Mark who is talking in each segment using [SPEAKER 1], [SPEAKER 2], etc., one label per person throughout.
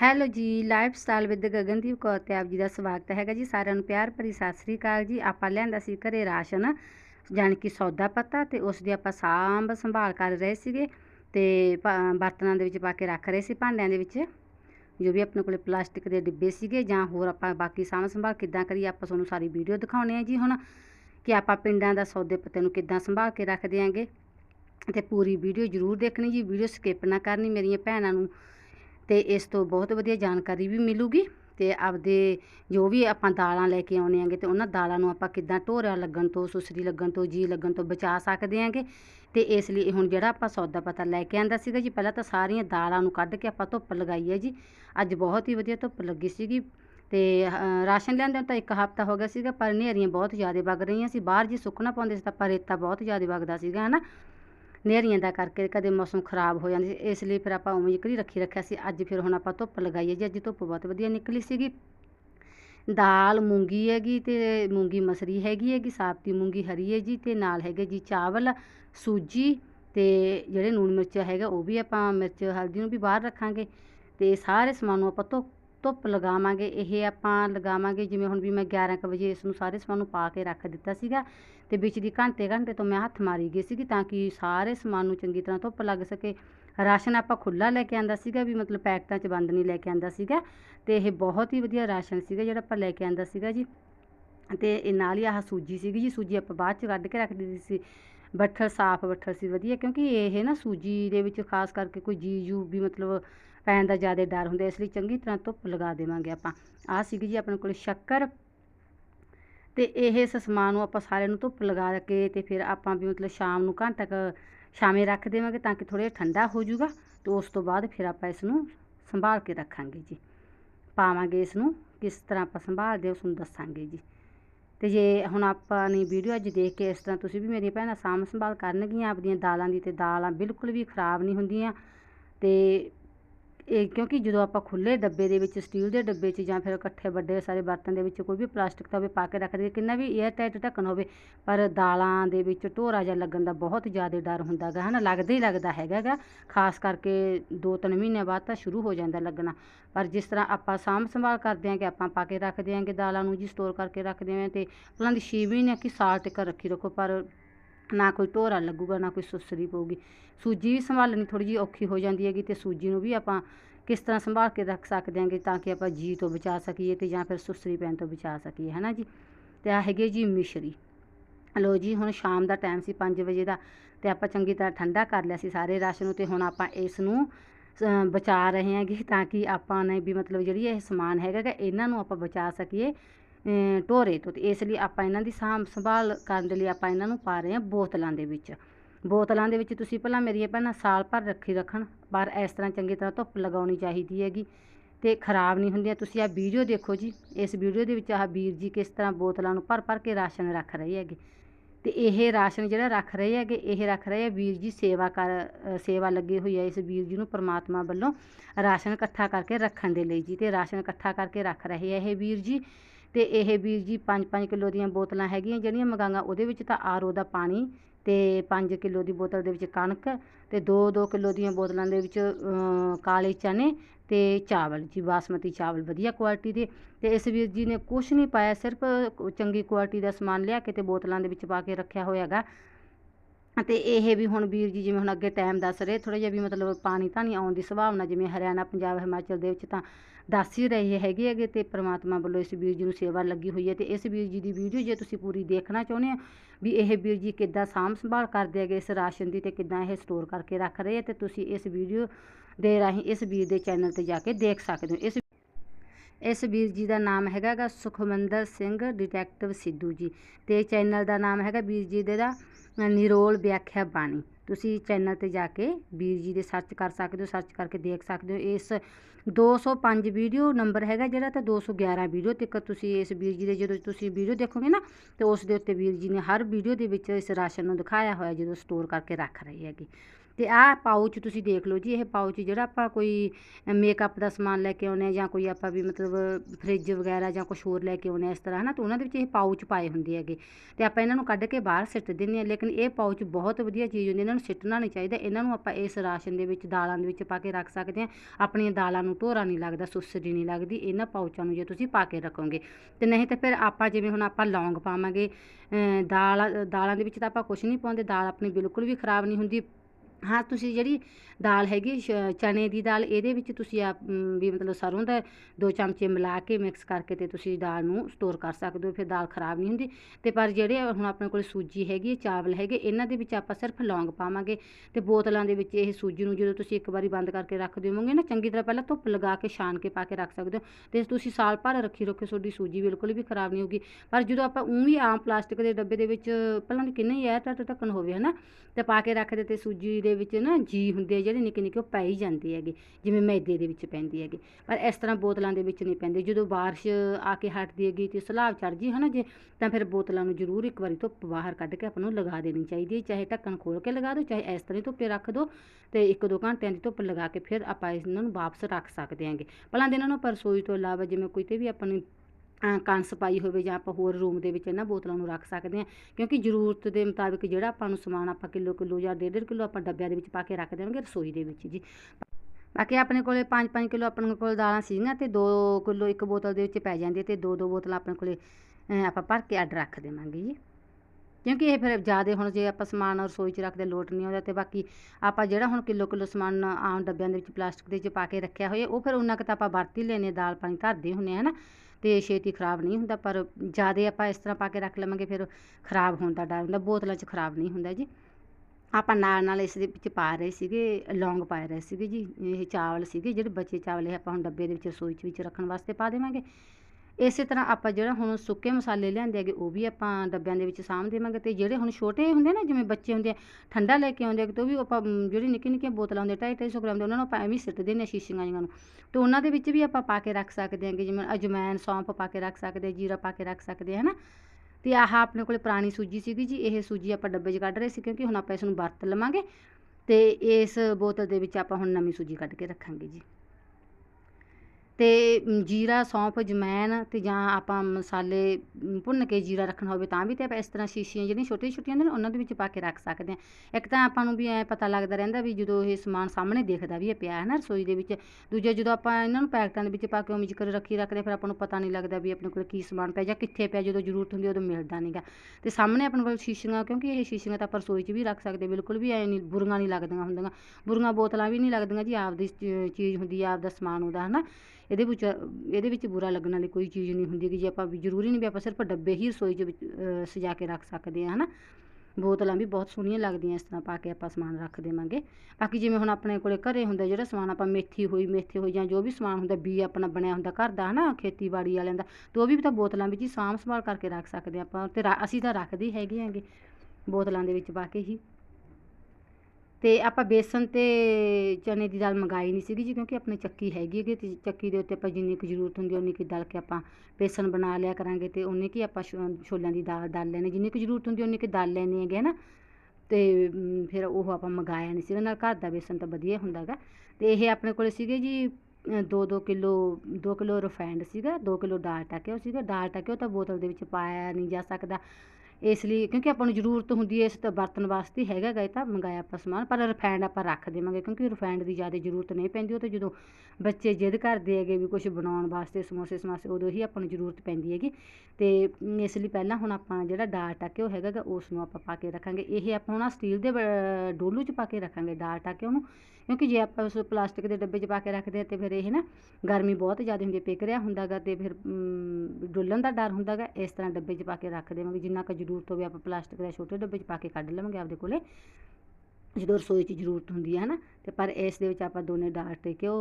[SPEAKER 1] Hello ji life style with Gagandeep Kaur ਤੇ ਆਪ ਜੀ ਦਾ ਸਵਾਗਤ ਹੈਗਾ ਜੀ ਸਾਰਿਆਂ ਨੂੰ, ਪਿਆਰ ਭਰੀ ਸਤਿ ਸ੍ਰੀ ਅਕਾਲ ਜੀ। ਆਪਾਂ ਲਿਆਂਦਾ ਸੀ ਘਰੇ ਰਾਸ਼ਨ, ਜਾਣੀ ਕਿ ਸੌਦਾ ਪੱਤਾ ਤੇ ਉਸ ਦੀ ਆਪਾਂ ਸਾਂਭ ਸੰਭਾਲ ਕਰ ਰਹੇ ਸੀਗੇ ਤੇ ਬਰਤਨਾਂ ਦੇ ਵਿੱਚ ਪਾ ਕੇ ਰੱਖ ਰਹੇ ਸੀ ਭਾਂਡਿਆਂ ਦੇ ਵਿੱਚ, ਜੋ ਵੀ ਆਪਣੇ ਕੋਲੇ ਪਲਾਸਟਿਕ ਦੇ ਡਿੱਬੇ ਸੀਗੇ ਜਾਂ ਹੋਰ ਆਪਾਂ ਬਾਕੀ ਸਾਂਭ ਸੰਭਾਲ ਕਿੱਦਾਂ ਕਰੀਏ, ਆਪਾਂ ਤੁਹਾਨੂੰ ਸਾਰੀ ਵੀਡੀਓ ਦਿਖਾਉਣੇ ਆ ਜੀ ਹੁਣ ਕਿ ਆਪਾਂ ਪਿੰਡਾਂ ਦਾ ਸੌਦੇ ਪੱਤੇ ਨੂੰ ਕਿੱਦਾਂ ਸੰਭਾਲ ਕੇ ਰੱਖਦੇ ਆਂਗੇ ਤੇ ਪੂਰੀ ਵੀਡੀਓ ਜ਼ਰੂਰ ਦੇਖਣੀ ਜੀ, ਵੀਡੀਓ ਸਕਿਪ ਨਾ ਕਰਨੀ ਮੇਰੀਆਂ ਭੈਣਾਂ ਨੂੰ। ਅਤੇ ਇਸ ਤੋਂ ਬਹੁਤ ਵਧੀਆ ਜਾਣਕਾਰੀ ਵੀ ਮਿਲੂਗੀ ਅਤੇ ਆਪਦੇ ਜੋ ਵੀ ਆਪਾਂ ਦਾਲਾਂ ਲੈ ਕੇ ਆਉਂਦੇ ਆਂਗੇ ਅਤੇ ਉਹਨਾਂ ਦਾਲਾਂ ਨੂੰ ਆਪਾਂ ਕਿੱਦਾਂ ਢੋਰਿਆ ਲੱਗਣ ਤੋਂ, ਸੁਸਰੀ ਲੱਗਣ ਤੋਂ, ਜੀ ਲੱਗਣ ਤੋਂ ਬਚਾ ਸਕਦੇ ਆਂਗੇ। ਅਤੇ ਇਸ ਲਈ ਹੁਣ ਜਿਹੜਾ ਆਪਾਂ ਸੌਦਾ ਪਤਾ ਲੈ ਕੇ ਆਂਦਾ ਸੀਗਾ ਜੀ, ਪਹਿਲਾਂ ਤਾਂ ਸਾਰੀਆਂ ਦਾਲਾਂ ਨੂੰ ਕੱਢ ਕੇ ਆਪਾਂ ਧੁੱਪ ਲਗਾਈ ਹੈ ਜੀ। ਅੱਜ ਬਹੁਤ ਹੀ ਵਧੀਆ ਧੁੱਪ ਲੱਗੀ ਸੀਗੀ। ਤੇ ਰਾਸ਼ਨ ਲਿਆਂਦੇ ਨੂੰ ਤਾਂ ਇੱਕ ਹਫ਼ਤਾ ਹੋ ਗਿਆ ਸੀਗਾ, ਪਰ ਹਨੇਰੀਆਂ ਬਹੁਤ ਜ਼ਿਆਦਾ ਵਗ ਰਹੀਆਂ ਸੀ। ਬਾਹਰ ਜੀ ਸੁੱਕਣਾ ਪਾਉਂਦੇ ਸੀ ਤਾਂ ਪਰ ਰੇਤਾ ਬਹੁਤ ਜ਼ਿਆਦਾ ਵਗਦਾ ਸੀਗਾ, ਹਨਾ? ਹਨੇਰੀਆਂ ਦਾ ਕਰਕੇ ਕਦੇ ਮੌਸਮ ਖਰਾਬ ਹੋ ਜਾਂਦੀ ਸੀ, ਇਸ ਲਈ ਫਿਰ ਆਪਾਂ ਉਵੇਂ ਜਿਕਰੀ ਰੱਖੀ ਰੱਖਿਆ ਸੀ, ਅੱਜ ਫਿਰ ਹੁਣ ਆਪਾਂ ਧੁੱਪ ਲਗਾਈ ਹੈ ਜੀ, ਅੱਜ ਧੁੱਪ ਬਹੁਤ ਵਧੀਆ ਨਿਕਲੀ ਸੀਗੀ। ਦਾਲ ਮੂੰਗੀ ਹੈਗੀ ਤੇ ਮੂੰਗੀ ਮਸਰੀ ਹੈਗੀ ਹੈਗੀ ਸਾਬਤੀ ਮੂੰਗੀ ਹਰੀ ਹੈ ਜੀ ਤੇ ਨਾਲ ਹੈਗੇ ਜੀ ਚਾਵਲ, ਸੂਜੀ ਤੇ ਜਿਹੜੇ ਨੂਣ ਮਿਰਚ ਹੈਗਾ ਉਹ ਵੀ ਆਪਾਂ ਮਿਰਚ, ਹਲਦੀ ਨੂੰ ਵੀ ਬਾਹਰ ਰੱਖਾਂਗੇ ਤੇ ਸਾਰੇ ਸਮਾਨ ਨੂੰ ਆਪਾਂ ਧੁੱਪ ਧੁੱਪ ਲਗਾਵਾਂਗੇ, ਇਹ ਆਪਾਂ ਲਗਾਵਾਂਗੇ, ਜਿਵੇਂ ਹੁਣ ਵੀ ਮੈਂ 11 ਕੁ ਵਜੇ ਇਸ ਨੂੰ ਸਾਰੇ ਸਮਾਨ ਨੂੰ ਪਾ ਕੇ ਰੱਖ ਦਿੱਤਾ ਸੀਗਾ ਤੇ ਵਿੱਚ ਦੀ ਘੰਟੇ ਘੰਟੇ ਤੋਂ ਮੈਂ ਹੱਥ ਮਾਰੀ ਗਈ ਸੀਗੀ ਤਾਂ ਕਿ ਸਾਰੇ ਸਮਾਨ ਨੂੰ ਚੰਗੀ ਤਰ੍ਹਾਂ ਧੁੱਪ ਲੱਗ ਸਕੇ। ਰਾਸ਼ਨ ਆਪਾਂ ਖੁੱਲਾ ਲੈ ਕੇ ਆਂਦਾ ਸੀਗਾ ਵੀ ਮਤਲਬ ਪੈਕਟਾਂ 'ਚ ਬੰਦ ਨਹੀਂ ਲੈ ਕੇ ਆਂਦਾ ਸੀਗਾ ਤੇ ਇਹ ਬਹੁਤ ਹੀ ਵਧੀਆ ਰਾਸ਼ਨ ਸੀਗਾ ਜਿਹੜਾ ਆਪਾਂ ਲੈ ਕੇ ਆਂਦਾ ਸੀਗਾ ਜੀ। ਤੇ ਇਹ ਨਾਲ ਹੀ ਆਹ ਸੂਜੀ ਸੀਗੀ ਜੀ, ਸੂਜੀ ਆਪਾਂ ਬਾਅਦ ਚ ਕੱਢ ਕੇ ਰੱਖ ਦਿੱਤੀ ਸੀ। ਬੱਠਲ ਸਾਫ਼ ਬੱਠਲ ਸੀ, ਵਧੀਆ ਕਿਉਂਕਿ ਇਹ ਨਾ ਸੂਜੀ ਦੇ ਵਿੱਚ ਖਾਸ ਕਰਕੇ ਕੋਈ ਜੀ ਜੂ ਵੀ ਮਤਲਬ ਪੈਣ ਦਾ ਜ਼ਿਆਦਾ ਡਰ ਹੁੰਦਾ, ਇਸ ਲਈ ਚੰਗੀ ਤਰ੍ਹਾਂ ਧੁੱਪ ਲਗਾ ਦੇਵਾਂਗੇ ਆਪਾਂ। ਆਹ ਸੀਗੀ ਜੀ ਆਪਣੇ ਕੋਲ ਸ਼ੱਕਰ। ਤੇ ਇਹ ਇਸ ਸਮਾਨ ਨੂੰ ਆਪਾਂ ਸਾਰਿਆਂ ਨੂੰ ਧੁੱਪ ਲਗਾ ਕੇ ਤੇ ਫਿਰ ਆਪਾਂ ਵੀ ਮਤਲਬ ਸ਼ਾਮ ਨੂੰ ਘੰਟਾ ਕੁ ਛਾਵੇਂ ਰੱਖ ਦੇਵਾਂਗੇ ਤਾਂ ਕਿ ਥੋੜ੍ਹਾ ਜਿਹਾ ਠੰਡਾ ਹੋ ਜਾਊਗਾ। ਤੇ ਉਸ ਤੋਂ ਬਾਅਦ ਫਿਰ ਆਪਾਂ ਇਸ ਨੂੰ ਸੰਭਾਲ ਕੇ ਰੱਖਾਂਗੇ ਜੀ। ਪਾਵਾਂਗੇ ਇਸ ਨੂੰ, ਕਿਸ ਤਰ੍ਹਾਂ ਆਪਾਂ ਸੰਭਾਲਦੇ ਹਾਂ ਉਸ ਨੂੰ ਦੱਸਾਂਗੇ ਜੀ। ਤੇ ਜੇ ਹੁਣ ਆਪਾਂ ਨੇ ਵੀਡੀਓ ਅੱਜ ਦੇਖ ਕੇ ਇਸ ਤਰ੍ਹਾਂ ਤੁਸੀਂ ਵੀ ਮੇਰੀ ਭੈਣਾਂ ਸਾਂਭ ਸੰਭਾਲ ਕਰਨਗੀਆਂ ਆਪਣੀਆਂ ਦਾਲਾਂ ਦੀ, ਤੇ ਦਾਲਾਂ ਬਿਲਕੁਲ ਵੀ ਖਰਾਬ ਨਹੀਂ ਹੁੰਦੀਆਂ। ਤੇ ਇਹ ਕਿਉਂਕਿ ਜਦੋਂ ਆਪਾਂ ਖੁੱਲੇ ਡੱਬੇ ਦੇ ਵਿੱਚ, ਸਟੀਲ ਦੇ ਡੱਬੇ 'ਚ ਜਾਂ ਫਿਰ ਇਕੱਠੇ ਵੱਡੇ ਸਾਰੇ ਬਰਤਨ ਦੇ ਵਿੱਚ ਕੋਈ ਵੀ ਪਲਾਸਟਿਕ ਦਾ ਵੀ ਪਾ ਕੇ ਰੱਖ ਦਈਏ, ਕਿੰਨਾ ਵੀ 에ਅਰ ਟਾਈਟ ਢੱਕਣ ਹੋਵੇ, ਪਰ ਦਾਲਾਂ ਦੇ ਵਿੱਚ ਢੋਰਾ ਜਿਹਾ ਲੱਗਣ ਦਾ ਬਹੁਤ ਜ਼ਿਆਦਾ ਡਰ ਹੁੰਦਾ ਗਾ ਹਨਾ? ਲੱਗਦਾ ਹੀ ਲੱਗਦਾ ਹੈਗਾ ਗਾ ਖਾਸ ਕਰਕੇ 2-3 ਮਹੀਨਿਆਂ ਬਾਅਦ ਤਾਂ ਸ਼ੁਰੂ ਹੋ ਜਾਂਦਾ ਲੱਗਣਾ। ਪਰ ਜਿਸ ਤਰ੍ਹਾਂ ਆਪਾਂ ਸਾਂਭ ਸੰਭਾਲ ਕਰਦੇ ਹਾਂ ਕਿ ਆਪਾਂ ਪਾ ਕੇ ਰੱਖਦੇ ਹਾਂ ਕਿ ਦਾਲਾਂ ਨੂੰ ਜੀ ਸਟੋਰ ਕਰਕੇ ਰੱਖਦੇ ਹਾਂ ਤੇ ਉਹਨਾਂ ਦੀ 6 ਮਹੀਨੇ ਕਿ ਸਾਲ ਤੱਕ ਰੱਖੀ ਰੱਖੋ, ਪਰ ਨਾ ਕੋਈ ਢੋਰਾ ਲੱਗੂਗਾ, ਨਾ ਕੋਈ ਸੁਸਰੀ ਪਊਗੀ। ਸੂਜੀ ਵੀ ਸੰਭਾਲਣੀ ਥੋੜੀ ਜਿਹੀ ਔਖੀ ਹੋ ਜਾਂਦੀ ਹੈਗੀ ਤੇ ਸੂਜੀ ਨੂੰ ਵੀ ਆਪਾਂ ਕਿਸ ਤਰ੍ਹਾਂ ਸੰਭਾਲ ਕੇ ਰੱਖ ਸਕਦੇ ਹਾਂਗੇ ਤਾਂ ਕਿ ਆਪਾਂ ਜੀ ਤੋਂ ਬਚਾ ਸਕੀਏ ਤੇ ਜਾਂ ਫਿਰ ਸੁਸਰੀ ਪੈਣ ਤੋਂ ਬਚਾ ਸਕੀਏ ਹੈ ਨਾ ਜੀ? ਤੇ ਆ ਹੈਗੇ ਜੀ ਮਿਸ਼ਰੀ। ਲੋ ਜੀ, ਹੁਣ ਸ਼ਾਮ ਦਾ ਟਾਈਮ ਸੀ 5 ਵਜੇ ਦਾ ਤੇ ਆਪਾਂ ਚੰਗੀ ਤਰ੍ਹਾਂ ਠੰਡਾ ਕਰ ਲਿਆ ਸੀ ਸਾਰੇ ਰਾਸ਼ਨ ਨੂੰ ਤੇ ਹੁਣ ਆਪਾਂ ਇਸ ਨੂੰ ਬਚਾ ਰਹੇ ਹਾਂਗੇ ਤਾਂ ਕਿ ਆਪਾਂ ਨੇ ਵੀ ਮਤਲਬ ਜਿਹੜੀ ਇਹ ਸਮਾਨ ਹੈਗਾ ਇਹਨਾਂ ਨੂੰ ਆਪਾਂ ਬਚਾ ਸਕੀਏ ਢੋਰੇ ਤੋਂ ਤੇ ਇਸ ਲਈ ਆਪਾਂ ਇਹਨਾਂ ਦੀ ਸਾਂਭ ਸੰਭਾਲ ਕਰਨ ਦੇ ਲਈ ਆਪਾਂ ਇਹਨਾਂ ਨੂੰ ਪਾ ਰਹੇ ਹਾਂ ਬੋਤਲਾਂ ਦੇ ਵਿੱਚ। ਬੋਤਲਾਂ ਦੇ ਵਿੱਚ ਤੁਸੀਂ ਭਲਾ ਮੇਰੀਆਂ ਭੈਣਾਂ ਸਾਲ ਭਰ ਰੱਖੀ ਰੱਖਣ, ਪਰ ਇਸ ਤਰ੍ਹਾਂ ਚੰਗੀ ਤਰ੍ਹਾਂ ਧੁੱਪ ਲਗਾਉਣੀ ਚਾਹੀਦੀ ਹੈਗੀ ਤੇ ਖਰਾਬ ਨਹੀਂ ਹੁੰਦੀਆਂ। ਤੁਸੀਂ ਆਹ ਵੀਡੀਓ ਦੇਖੋ ਜੀ, ਇਸ ਵੀਡੀਓ ਦੇ ਵਿੱਚ ਆਹ ਵੀਰ ਜੀ ਕਿਸ ਤਰ੍ਹਾਂ ਬੋਤਲਾਂ ਨੂੰ ਭਰ ਭਰ ਕੇ ਰਾਸ਼ਨ ਰੱਖ ਰਹੇ ਹੈਗੇ। ਤੇ ਇਹ ਰਾਸ਼ਨ ਜਿਹੜਾ ਰੱਖ ਰਹੇ ਹੈਗੇ, ਇਹ ਰੱਖ ਰਹੇ ਆ ਵੀਰ ਜੀ ਸੇਵਾ ਕਰ ਸੇਵਾ ਲੱਗੀ ਹੋਈ ਹੈ ਇਸ ਵੀਰ ਜੀ ਨੂੰ ਪ੍ਰਮਾਤਮਾ ਵੱਲੋਂ ਰਾਸ਼ਨ ਇਕੱਠਾ ਕਰਕੇ ਰੱਖਣ ਦੇ ਲਈ ਜੀ। ਤੇ ਰਾਸ਼ਨ ਇਕੱਠਾ ਕਰਕੇ ਰੱਖ ਰਹੇ ਆ ਇਹ ਵੀਰ ਜੀ। ਅਤੇ ਇਹ ਵੀਰ ਜੀ 5-5 ਕਿਲੋ ਦੀਆਂ ਬੋਤਲਾਂ ਹੈਗੀਆਂ, ਜਿਹੜੀਆਂ ਮੰਗਾਂਗਾ ਉਹਦੇ ਵਿੱਚ ਤਾਂ ਆਰ ਓ ਦਾ ਪਾਣੀ ਅਤੇ ਪੰਜ ਕਿਲੋ ਦੀ ਬੋਤਲ ਦੇ ਵਿੱਚ ਕਣਕ ਅਤੇ ਦੋ ਦੋ ਕਿਲੋ ਦੀਆਂ ਬੋਤਲਾਂ ਦੇ ਵਿੱਚ ਕਾਲੇ ਚਨੇ ਅਤੇ ਚਾਵਲ, ਜੀ ਬਾਸਮਤੀ ਚਾਵਲ ਵਧੀਆ ਕੁਆਲਿਟੀ ਦੇ। ਅਤੇ ਇਸ ਵੀਰ ਜੀ ਨੇ ਕੁਛ ਨਹੀਂ ਪਾਇਆ, ਸਿਰਫ ਚੰਗੀ ਕੁਆਲਿਟੀ ਦਾ ਸਮਾਨ ਲਿਆ ਕੇ ਤੇ ਬੋਤਲਾਂ ਦੇ ਵਿੱਚ ਪਾ ਕੇ ਰੱਖਿਆ ਹੋਇਆ ਹੈਗਾ ਅਤੇ ਇਹ ਵੀ ਹੁਣ ਵੀਰ ਜੀ ਜਿਵੇਂ ਹੁਣ ਅੱਗੇ ਟਾਈਮ ਦੱਸ ਰਹੇ, ਥੋੜ੍ਹਾ ਜਿਹਾ ਵੀ ਮਤਲਬ ਪਾਣੀ ਤਾਂ ਨਹੀਂ ਆਉਣ ਦੀ ਸੰਭਾਵਨਾ, ਜਿਵੇਂ ਹਰਿਆਣਾ, ਪੰਜਾਬ, ਹਿਮਾਚਲ ਦੇ ਵਿੱਚ ਤਾਂ ਦੱਸ ਹੀ ਰਹੇ ਹੈਗੇ ਹੈਗੇ ਤੇ ਪ੍ਰਮਾਤਮਾ ਵੱਲੋਂ ਇਸ ਵੀਰ ਜੀ ਨੂੰ ਸੇਵਾ ਲੱਗੀ ਹੋਈ ਹੈ ਤੇ ਇਸ ਵੀਰ ਜੀ ਦੀ ਵੀਡੀਓ ਜੇ ਤੁਸੀਂ ਪੂਰੀ ਦੇਖਣਾ ਚਾਹੁੰਦੇ ਹੋ ਵੀ ਇਹ ਵੀਰ ਜੀ ਕਿੱਦਾਂ ਸਾਂਭ ਸੰਭਾਲ ਕਰਦੇ ਹੈਗੇ, ਇਸ ਰਾਸ਼ਨ ਦੀ ਤੇ ਕਿੱਦਾਂ ਇਹ ਸਟੋਰ ਕਰਕੇ ਰੱਖ ਰਹੇ ਆ ਤੇ ਤੁਸੀਂ ਇਸ ਵੀਡੀਓ ਦੇ ਰਾਹੀਂ ਇਸ ਵੀਰ ਦੇ ਚੈਨਲ ਤੇ ਜਾ ਕੇ ਦੇਖ ਸਕਦੇ ਹੋ। ਇਸ ਇਸ ਵੀਰ ਜੀ ਦਾ ਨਾਮ ਹੈਗਾ ਗਾ ਸੁਖਮੰਦਰ ਸਿੰਘ ਡਿਟੈਕਟਿਵ ਸਿੱਧੂ ਜੀ ਤੇ ਚੈਨਲ ਦਾ ਨਾਮ ਹੈਗਾ ਵੀਰ ਜੀ ਦੇ ਦਾ ਨਿਰੋਲ ਵਿਆਖਿਆ ਬਾਣੀ। ਤੁਸੀਂ ਚੈਨਲ ਤੇ ਜਾ ਕੇ ਵੀਰ ਜੀ ਦੇ ਸਰਚ ਕਰ ਸਕਦੇ ਹੋ ਸਰਚ ਕਰਕੇ ਦੇਖ ਸਕਦੇ ਹੋ। ਇਸ 205 ਵੀਡੀਓ ਨੰਬਰ ਹੈਗਾ ਜਿਹੜਾ ਤੇ 211 ਵੀਡੀਓ ਤੱਕ ਤੁਸੀਂ ਇਸ ਵੀਰ ਜੀ ਦੇ ਜਦੋਂ ਤੁਸੀਂ ਵੀਡੀਓ ਦੇਖੋਗੇ ਨਾ, ਤੇ ਉਸ ਦੇ ਉੱਤੇ ਵੀਰ ਜੀ ਨੇ ਹਰ ਵੀਡੀਓ ਦੇ ਵਿੱਚ ਇਸ ਰਾਸ਼ਨ ਨੂੰ ਦਿਖਾਇਆ ਹੋਇਆ, ਜਦੋਂ ਸਟੋਰ ਕਰਕੇ ਰੱਖ ਰਹੇ ਹੈਗੇ। ਤੇ ਆਹ ਪਾਊਚ ਤੁਸੀਂ ਦੇਖ ਲਓ ਜੀ, ਇਹ ਪਾਊਚ ਜਿਹੜਾ ਆਪਾਂ ਕੋਈ ਮੇਕਅਪ ਦਾ ਸਮਾਨ ਲੈ ਕੇ ਆਉਂਦੇ ਹਾਂ ਜਾਂ ਕੋਈ ਆਪਾਂ ਵੀ ਮਤਲਬ ਫ੍ਰਿਜ ਵਗੈਰਾ ਜਾਂ ਕੁਛ ਹੋਰ ਲੈ ਕੇ ਆਉਂਦੇ ਹਾਂ ਇਸ ਤਰ੍ਹਾਂ, ਹਨਾ, ਤਾਂ ਉਹਨਾਂ ਦੇ ਵਿੱਚ ਇਹ ਪਾਊਚ ਪਾਏ ਹੁੰਦੇ ਹੈਗੇ। ਤੇ ਆਪਾਂ ਇਹਨਾਂ ਨੂੰ ਕੱਢ ਕੇ ਬਾਹਰ ਸਿੱਟ ਦਿੰਦੇ ਹਾਂ, ਲੇਕਿਨ ਇਹ ਪਾਊਚ ਬਹੁਤ ਵਧੀਆ ਚੀਜ਼ ਹੁੰਦੀ ਇਹਨਾਂ ਨੂੰ ਸਿੱਟਣਾ ਨਹੀਂ ਚਾਹੀਦਾ, ਇਹਨਾਂ ਨੂੰ ਆਪਾਂ ਇਸ ਰਾਸ਼ਨ ਦੇ ਵਿੱਚ, ਦਾਲਾਂ ਦੇ ਵਿੱਚ ਪਾ ਕੇ ਰੱਖ ਸਕਦੇ ਹਾਂ, ਆਪਣੀਆਂ ਦਾਲਾਂ ਨੂੰ ਢੋਰਾ ਨਹੀਂ ਲੱਗਦਾ, ਸੁਸਰੀ ਨਹੀਂ ਲੱਗਦੀ, ਇਹਨਾਂ ਪਾਊਚਾਂ ਨੂੰ ਜੇ ਤੁਸੀਂ ਪਾ ਕੇ ਰੱਖੋਗੇ। ਤੇ ਨਹੀਂ ਤਾਂ ਫਿਰ ਆਪਾਂ ਜਿਵੇਂ ਹੁਣ ਆਪਾਂ ਲੌਂਗ ਪਾਵਾਂਗੇ ਦਾਲ, ਦਾਲਾਂ ਦੇ ਵਿੱਚ ਤਾਂ ਆਪਾਂ ਕੁਛ ਨਹੀਂ ਪਾਉਂਦੇ, ਦਾਲ ਆਪਣੀ ਬਿਲਕੁਲ ਵੀ ਖਰਾਬ ਨਹੀਂ ਹੁੰਦੀ ਹਾਂ, ਤੁਸੀਂ ਜਿਹੜੀ ਦਾਲ ਹੈਗੀ, ਸ਼- ਚਨੇ ਦੀ ਦਾਲ, ਇਹਦੇ ਵਿੱਚ ਤੁਸੀਂ ਆ ਵੀ ਮਤਲਬ ਸਰੋਂ ਦਾ ਦੋ ਚਮਚੇ ਮਿਲਾ ਕੇ ਮਿਕਸ ਕਰਕੇ ਤੇ ਤੁਸੀਂ ਦਾਲ ਨੂੰ ਸਟੋਰ ਕਰ ਸਕਦੇ ਹੋ, ਫਿਰ ਦਾਲ ਖਰਾਬ ਨਹੀਂ ਹੁੰਦੀ। ਤੇ ਪਰ ਜਿਹੜੇ ਹੁਣ ਆਪਣੇ ਕੋਲ ਸੂਜੀ ਹੈਗੀ ਹੈ, ਚਾਵਲ ਹੈਗੇ, ਇਹਨਾਂ ਦੇ ਵਿੱਚ ਆਪਾਂ ਸਿਰਫ ਲੌਂਗ ਪਾਵਾਂਗੇ ਤੇ ਬੋਤਲਾਂ ਦੇ ਵਿੱਚ ਇਹ ਸੂਜੀ ਨੂੰ ਜਦੋਂ ਤੁਸੀਂ ਇੱਕ ਵਾਰੀ ਬੰਦ ਕਰਕੇ ਰੱਖ ਦੇਵੋਗੇ ਨਾ, ਚੰਗੀ ਤਰ੍ਹਾਂ ਪਹਿਲਾਂ ਧੁੱਪ ਲਗਾ ਕੇ ਛਾਣ ਕੇ ਪਾ ਕੇ ਰੱਖ ਸਕਦੇ ਹੋ। ਤੇ ਤੁਸੀਂ ਸਾਲ ਭਰ ਰੱਖੀ ਰੱਖੇ, ਤੁਹਾਡੀ ਸੂਜੀ ਬਿਲਕੁਲ ਵੀ ਖਰਾਬ ਨਹੀਂ ਹੋਗੀ ਪਰ ਜਦੋਂ ਆਪਾਂ ਊਂ ਵੀ ਆਮ ਪਲਾਸਟਿਕ ਦੇ ਡੱਬੇ ਦੇ ਵਿੱਚ ਪਹਿਲਾਂ ਤਾਂ ਹੀ ਯਾਰ ਟੱਟ ਢੱਕਣ ਹੋਵੇ, ਹਨਾ? ਤੇ ਪਾ ਕੇ ਰੱਖ ਦਿੱਤੇ ਸੂਜੀ ਦੇ ਵਿੱਚ ਨਾ ਜੀ ਹੁੰਦੇ ਆ ਜਿਹੜੇ ਨਿੱਕੇ ਨਿੱਕੇ, ਉਹ ਪੈ ਹੀ ਜਾਂਦੇ ਹੈਗੇ, ਜਿਵੇਂ ਮੈਦੇ ਦੇ ਵਿੱਚ ਪੈਂਦੀ ਹੈਗੇ। ਪਰ ਇਸ ਤਰ੍ਹਾਂ ਬੋਤਲਾਂ ਦੇ ਵਿੱਚ ਨਹੀਂ ਪੈਂਦੇ। ਜਦੋਂ ਬਾਰਿਸ਼ ਆ ਕੇ ਹਟਦੀ ਹੈਗੀ ਤੇ ਸਲਾਬ ਚੜ ਜੀ ਹਨਾ ਜੇ, ਤਾਂ ਫਿਰ ਬੋਤਲਾਂ ਨੂੰ ਜ਼ਰੂਰ ਇੱਕ ਵਾਰੀ ਧੁੱਪ ਬਾਹਰ ਕੱਢ ਕੇ ਆਪਾਂ ਨੂੰ ਲਗਾ ਦੇਣੀ ਚਾਹੀਦੀ ਹੈ। ਚਾਹੇ ਢੱਕਣ ਖੋਲ ਕੇ ਲਗਾ ਦਿਓ ਚਾਹੇ ਇਸ ਤਰ੍ਹਾਂ ਹੀ ਧੁੱਪੇ ਰੱਖ ਦਿਓ ਤੇ ਇੱਕ ਦੋ ਘੰਟਿਆਂ ਦੀ ਧੁੱਪ ਲਗਾ ਕੇ ਫਿਰ ਆਪਾਂ ਇਹਨਾਂ ਨੂੰ ਵਾਪਸ ਰੱਖ ਸਕਦੇ ਹਾਂਗੇ। ਭਲਾਂ ਦੇ ਇਹਨਾਂ ਨੂੰ ਆਪਾਂ ਰਸੋਈ ਤੋਂ ਇਲਾਵਾ ਜਿਵੇਂ ਕੋਈ ਤੇ ਵੀ ਆਪਣੀ ਕੰਸ ਪਾਈ ਹੋਵੇ ਜਾਂ ਆਪਾਂ ਹੋਰ ਰੂਮ ਦੇ ਵਿੱਚ ਇਹਨਾਂ ਬੋਤਲਾਂ ਨੂੰ ਰੱਖ ਸਕਦੇ ਹਾਂ, ਕਿਉਂਕਿ ਜ਼ਰੂਰਤ ਦੇ ਮੁਤਾਬਿਕ ਜਿਹੜਾ ਆਪਾਂ ਨੂੰ ਸਮਾਨ ਆਪਾਂ ਕਿਲੋ ਕਿਲੋ ਜਾਂ ਡੇਢ ਡੇਢ ਕਿਲੋ ਆਪਾਂ ਡੱਬਿਆਂ ਦੇ ਵਿੱਚ ਪਾ ਕੇ ਰੱਖ ਦੇਵਾਂਗੇ ਰਸੋਈ ਦੇ ਵਿੱਚ ਜੀ। ਬਾਕੀ ਆਪਣੇ ਕੋਲੇ 5-5 ਕਿਲੋ ਆਪਣੇ ਕੋਲ ਦਾਲਾਂ ਸੀਗੀਆਂ ਤੇ 2 ਕਿਲੋ ਇੱਕ ਬੋਤਲ ਦੇ ਵਿੱਚ ਪੈ ਜਾਂਦੀ ਹੈ ਤੇ ਦੋ ਦੋ ਬੋਤਲਾਂ ਆਪਣੇ ਕੋਲੇ ਆਪਾਂ ਭਰ ਕੇ ਅੱਡ ਰੱਖ ਦੇਵਾਂਗੇ ਜੀ। ਕਿਉਂਕਿ ਇਹ ਫਿਰ ਜ਼ਿਆਦਾ ਹੁਣ ਜੇ ਆਪਾਂ ਸਮਾਨ ਰਸੋਈ 'ਚ ਰੱਖਦੇ ਲੋਟ ਨਹੀਂ ਆਉਂਦਾ ਤੇ ਬਾਕੀ ਆਪਾਂ ਜਿਹੜਾ ਹੁਣ ਕਿਲੋ ਕਿਲੋ ਸਮਾਨ ਆਮ ਡੱਬਿਆਂ ਦੇ ਵਿੱਚ, ਪਲਾਸਟਿਕ ਦੇ ਵਿੱਚ ਪਾ ਕੇ ਰੱਖਿਆ ਹੋਇਆ, ਉਹ ਫਿਰ ਉਹਨਾਂ ਕੁ ਤਾਂ ਆਪਾਂ ਵਰਤ ਹੀ ਲੈਨੇ ਦਾਲ ਪਾਣੀ ਧਰਦੇ ਹੁੰਨੇ ਆ ਨਾ? ਤੇ ਛੇਤੀ ਖਰਾਬ ਨਹੀਂ ਹੁੰਦਾ, ਪਰ ਜ਼ਿਆਦਾ ਆਪਾਂ ਇਸ ਤਰ੍ਹਾਂ ਪਾ ਕੇ ਰੱਖ ਲਵਾਂਗੇ, ਫਿਰ ਖਰਾਬ ਹੋਣ ਦਾ ਡਰ ਹੁੰਦਾ, ਬੋਤਲਾਂ 'ਚ ਖਰਾਬ ਨਹੀਂ ਹੁੰਦਾ ਜੀ। ਆਪਾਂ ਨਾਲ ਨਾਲ ਇਸ ਦੇ ਵਿੱਚ ਪਾ ਰਹੇ ਸੀਗੇ, ਲੌਂਗ ਪਾ ਰਹੇ ਸੀਗੇ ਜੀ, ਇਹ ਚਾਵਲ ਸੀਗੇ, ਜਿਹੜੇ ਬਚੇ ਚਾਵਲ ਇਹ ਆਪਾਂ ਹੁਣ ਡੱਬੇ ਦੇ ਵਿੱਚ ਰਸੋਈ 'ਚ ਵਿੱਚ ਰੱਖਣ ਵਾਸਤੇ ਪਾ ਦੇਵਾਂਗੇ। ਇਸੇ ਤਰ੍ਹਾਂ ਆਪਾਂ ਜਿਹੜਾ ਹੁਣ ਸੁੱਕੇ ਮਸਾਲੇ ਲਿਆਂਦੇ ਹੈਗੇ ਉਹ ਵੀ ਆਪਾਂ ਡੱਬਿਆਂ ਦੇ ਵਿੱਚ ਸਾਂਭ ਦੇਵਾਂਗੇ ਤੇ ਜਿਹੜੇ ਹੁਣ ਛੋਟੇ ਹੁੰਦੇ ਨਾ ਜਿਵੇਂ ਬੱਚੇ ਹੁੰਦੇ ਆ ਠੰਡਾ ਲੈ ਕੇ ਆਉਂਦੇ ਆ ਤੇ ਉਹ ਵੀ ਆਪਾਂ ਮ, ਜਿਹੜੀ ਨਿੱਕੀ ਨਿੱਕੀਆਂ ਬੋਤਲਾਂ ਹੁੰਦੀਆਂ ਢਾਈ ਢਾਈ ਸੌ ਗ੍ਰਾਮ ਦੇ ਉਹਨਾਂ ਨੂੰ ਆਪਾਂ ਐਵੇਂ ਸਿੱਟ ਦਿੰਦੇ ਹਾਂ ਸ਼ੀਸ਼ੀਆਂ ਜੀਆਂ ਨੂੰ। ਤੇ ਉਹਨਾਂ ਦੇ ਵਿੱਚ ਵੀ ਆਪਾਂ ਪਾ ਕੇ ਰੱਖ ਸਕਦੇ ਹਾਂਗੇ ਜਿਵੇਂ ਅਜਵਾਇਣ ਸੌਂਫ ਪਾ ਕੇ ਰੱਖ ਸਕਦੇ ਹਾਂ, ਜੀਰਾ ਪਾ ਕੇ ਰੱਖ ਸਕਦੇ ਹਾਂ ਹਨਾ। ਤੇ ਆਹ ਆਪਣੇ ਕੋਲੇ ਪੁਰਾਣੀ ਸੂਜੀ ਸੀਗੀ ਜੀ ਇਹ ਸੂਜੀ ਆਪਾਂ ਡੱਬੇ 'ਚ ਕੱਢ ਰਹੇ ਸੀ ਕਿਉਂਕਿ ਹੁਣ ਆਪਾਂ ਇਸ ਨੂੰ ਵਰਤ ਲਵਾਂਗੇ। ਤੇ ਇਸ ਬੋਤਲ ਦੇ ਵਿੱਚ ਆਪਾਂ ਹੁਣ ਨਵੀਂ ਸੂਜੀ ਕੱਢ ਕੇ ਰੱਖਾਂਗੇ ਜੀ। ਅਤੇ ਜੀਰਾ, ਸੌਂਫ, ਜਮੈਨ ਅਤੇ ਜਾਂ ਆਪਾਂ ਮਸਾਲੇ ਭੁੰਨ ਕੇ ਜੀਰਾ ਰੱਖਣਾ ਹੋਵੇ ਤਾਂ ਵੀ ਤੇ ਆਪਾਂ ਇਸ ਤਰ੍ਹਾਂ ਸ਼ੀਸ਼ੀਆਂ ਜਿਹੜੀਆਂ ਛੋਟੀਆਂ ਛੋਟੀਆਂ ਹੁੰਦੀਆਂ ਨੇ, ਉਹਨਾਂ ਦੇ ਵਿੱਚ ਪਾ ਕੇ ਰੱਖ ਸਕਦੇ ਹਾਂ। ਇੱਕ ਤਾਂ ਆਪਾਂ ਨੂੰ ਵੀ ਐਂ ਪਤਾ ਲੱਗਦਾ ਰਹਿੰਦਾ ਵੀ ਜਦੋਂ ਇਹ ਸਮਾਨ ਸਾਹਮਣੇ ਦਿਖਦਾ ਵੀ ਇਹ ਪਿਆ ਹੈ ਨਾ ਰਸੋਈ ਦੇ ਵਿੱਚ, ਦੂਜਾ ਜਦੋਂ ਆਪਾਂ ਇਹਨਾਂ ਨੂੰ ਪੈਕਟਾਂ ਦੇ ਵਿੱਚ ਪਾ ਕੇ ਉਮੀਦ ਕਰ ਰੱਖੀ ਰੱਖਦੇ ਫਿਰ ਆਪਾਂ ਨੂੰ ਪਤਾ ਨਹੀਂ ਲੱਗਦਾ ਵੀ ਆਪਣੇ ਕੋਲ ਕੀ ਸਮਾਨ ਪਿਆ ਜਾਂ ਕਿੱਥੇ ਪਿਆ, ਜਦੋਂ ਜ਼ਰੂਰਤ ਹੁੰਦੀ ਉਦੋਂ ਮਿਲਦਾ ਨਹੀਂਗਾ ਅਤੇ ਸਾਹਮਣੇ ਆਪਣੇ ਕੋਲ ਸ਼ੀਸ਼ੀਆਂ, ਕਿਉਂਕਿ ਇਹ ਸ਼ੀਸ਼ੀਆਂ ਤਾਂ ਆਪਾਂ ਰਸੋਈ 'ਚ ਵੀ ਰੱਖ ਸਕਦੇ ਬਿਲਕੁਲ ਵੀ ਐਂ ਨਹੀਂ, ਬੁਰੀਆਂ ਨਹੀਂ ਲੱਗਦੀਆਂ ਹੁੰਦੀਆਂ। ਬੁਰੀਆਂ ਬੋਤਲਾਂ ਵੀ ਨਹੀਂ ਲੱਗਦੀਆਂ ਜੀ, ਆਪਦੀ ਚੀਜ਼ ਹੁੰਦੀ ਆ, ਆਪਦਾ ਸਮਾਨ ਉਹਦਾ ਨਾ? ਇਹਦੇ ਵਿੱਚ ਇਹਦੇ ਵਿੱਚ ਬੁਰਾ ਲੱਗਣ ਵਾਲੀ ਕੋਈ ਚੀਜ਼ ਨਹੀਂ ਹੁੰਦੀ ਕਿ ਜੇ ਆਪਾਂ ਜ਼ਰੂਰੀ ਨਹੀਂ ਵੀ ਆਪਾਂ ਸਿਰਫ ਡੱਬੇ ਹੀ ਰਸੋਈ 'ਚ ਸਜਾ ਕੇ ਰੱਖ ਸਕਦੇ ਹਾਂ, ਹਨਾ? ਬੋਤਲਾਂ ਵੀ ਬਹੁਤ ਸੋਹਣੀਆਂ ਲੱਗਦੀਆਂ ਇਸ ਤਰ੍ਹਾਂ ਪਾ ਕੇ ਆਪਾਂ ਸਮਾਨ ਰੱਖ ਦੇਵਾਂਗੇ। ਬਾਕੀ ਜਿਵੇਂ ਹੁਣ ਆਪਣੇ ਕੋਲੇ ਘਰੇ ਹੁੰਦਾ ਜਿਹੜਾ ਸਮਾਨ ਆਪਾਂ ਮੇਥੀ ਹੋਈ, ਮੇਥੇ ਹੋਈ ਜਾਂ ਜੋ ਵੀ ਸਮਾਨ ਹੁੰਦਾ, ਬੀ ਆਪਣਾ ਬਣਿਆ ਹੁੰਦਾ ਘਰ ਦਾ, ਹਨਾ? ਖੇਤੀਬਾੜੀ ਵਾਲਿਆਂ ਦਾ, ਤੇ ਉਹ ਵੀ ਤਾਂ ਬੋਤਲਾਂ ਵਿੱਚ ਹੀ ਸਾਂਭ ਸੰਭਾਲ ਕਰਕੇ ਰੱਖ ਸਕਦੇ ਹਾਂ ਆਪਾਂ, ਤੇ ਰਾ- ਅਸੀਂ ਤਾਂ ਰੱਖਦੇ ਹੈਗੇ ਆਂਗੇ ਬੋਤਲਾਂ ਦੇ ਵਿੱਚ ਪਾ ਕੇ ਹੀ। ਅਤੇ ਆਪਾਂ ਬੇਸਨ ਅਤੇ ਚਨੇ ਦੀ ਦਾਲ ਮੰਗਵਾਈ ਨਹੀਂ ਸੀਗੀ ਜੀ, ਕਿਉਂਕਿ ਆਪਣੀ ਚੱਕੀ ਹੈਗੀ ਹੈਗੀ ਅਤੇ ਚੱਕੀ ਦੇ ਉੱਤੇ ਆਪਾਂ ਜਿੰਨੀ ਕੁ ਜ਼ਰੂਰਤ ਹੁੰਦੀ ਉਨੀ ਕੁ ਦਲ ਕੇ ਆਪਾਂ ਬੇਸਨ ਬਣਾ ਲਿਆ ਕਰਾਂਗੇ ਅਤੇ ਉਨੀ ਕੁ ਆਪਾਂ ਛੋ- ਛੋਲਿਆਂ ਦੀ ਦਾਲ, ਦਲ ਲੈਣੀ, ਜਿੰਨੀ ਕੁ ਜ਼ਰੂਰਤ ਹੁੰਦੀ ਉਨੀ ਕੁ ਦਲ ਲੈਣੀ ਹੈਗੇ, ਹੈ ਨਾ? ਅਤੇ ਫਿਰ ਉਹ ਆਪਾਂ ਮੰਗਾਇਆ ਨਹੀਂ ਸੀਗਾ ਨਾਲ ਘਰ ਦਾ ਬੇਸਨ ਤਾਂ ਵਧੀਆ ਹੁੰਦਾ ਹੈਗਾ ਅਤੇ ਇਹ ਆਪਣੇ ਕੋਲ ਸੀਗੇ ਜੀ 2-2 ਕਿਲੋ, ਦੋ ਕਿਲੋ ਰਿਫਾਇੰਡ ਸੀਗਾ 2 ਕਿਲੋ ਡਾਲਟਾ ਘਿਓ ਸੀਗਾ। ਡਾਲਟਾ ਘਿਓ ਤਾਂ ਬੋਤਲ ਦੇ ਵਿੱਚ ਪਾਇਆ ਨਹੀਂ ਜਾ ਸਕਦਾ। ਇਸ ਲਈ ਕਿਉਂਕਿ ਆਪਾਂ ਨੂੰ ਜ਼ਰੂਰਤ ਹੁੰਦੀ ਹੈ ਇਸ ਤਾਂ ਵਰਤਣ ਵਾਸਤੇ ਹੈਗਾ ਗਾ ਇਹ ਤਾਂ ਮੰਗਾਇਆ ਆਪਾਂ ਸਮਾਨ, ਪਰ ਰਿਫਾਈਂਡ ਆਪਾਂ ਰੱਖ ਦੇਵਾਂਗੇ ਕਿਉਂਕਿ ਰਿਫਾਈਂਡ ਦੀ ਜ਼ਿਆਦਾ ਜ਼ਰੂਰਤ ਨਹੀਂ ਪੈਂਦੀ, ਉਹ ਤਾਂ ਜਦੋਂ ਬੱਚੇ ਜਿੱਦ ਕਰਦੇ ਹੈਗੇ ਵੀ ਕੁਝ ਬਣਾਉਣ ਵਾਸਤੇ ਸਮੋਸੇ ਸਮਾਸੇ, ਉਦੋਂ ਹੀ ਆਪਾਂ ਨੂੰ ਜ਼ਰੂਰਤ ਪੈਂਦੀ ਹੈਗੀ। ਤੇ ਇਸ ਲਈ ਪਹਿਲਾਂ ਹੁਣ ਆਪਾਂ ਜਿਹੜਾ ਡਾਲਟਾ ਘਿਓ ਹੈਗਾ ਗਾ ਉਸ ਨੂੰ ਆਪਾਂ ਪਾ ਕੇ ਰੱਖਾਂਗੇ। ਇਹ ਆਪਾਂ ਹੁਣ ਸਟੀਲ ਦੇ ਡੋਲੂ 'ਚ ਪਾ ਕੇ ਰੱਖਾਂਗੇ ਡਾਲਟਾ ਘਿਓ ਨੂੰ ਕਿਉਂਕਿ ਜੇ ਆਪਾਂ ਉਸ ਪਲਾਸਟਿਕ ਦੇ ਡੱਬੇ 'ਚ ਪਾ ਕੇ ਰੱਖਦੇ ਹਾਂ ਤੇ ਫਿਰ ਇਹ ਨਾ ਗਰਮੀ ਬਹੁਤ ਜ਼ਿਆਦਾ ਹੁੰਦੀ ਹੈ, ਪਿਕ ਰਿਹਾ ਹੁੰਦਾ ਗਾ ਤੇ ਫਿਰ ਡੁੱਲਣ ਦਾ ਡਰ ਹੁੰਦਾ ਗਾ। ਇਸ ਤਰ੍ਹਾਂ ਡੱਬੇ 'ਚ ਪਾ ਕੇ ਰੱਖ ਦੇਵਾਂਗੇ, ਜਿੰਨਾ ਕੁ ਜ਼ਰੂਰਤ ਹੋਵੇ, ਆਪਾਂ ਪਲਾਸਟਿਕ ਦਾ ਛੋਟੇ ਡੱਬੇ 'ਚ ਪਾ ਕੇ ਕੱਢ ਲਵਾਂਗੇ ਆਪਦੇ ਕੋਲੇ। ਜਦੋਂ ਰਸੋਈ 'ਚ ਜ਼ਰੂਰਤ ਹੁੰਦੀ ਹੈ ਨਾ ਤੇ ਪਰ ਇਸ ਦੇ ਵਿੱਚ ਆਪਾਂ ਦੋਨੇ ਡਾਲਟੇ ਘਿਓ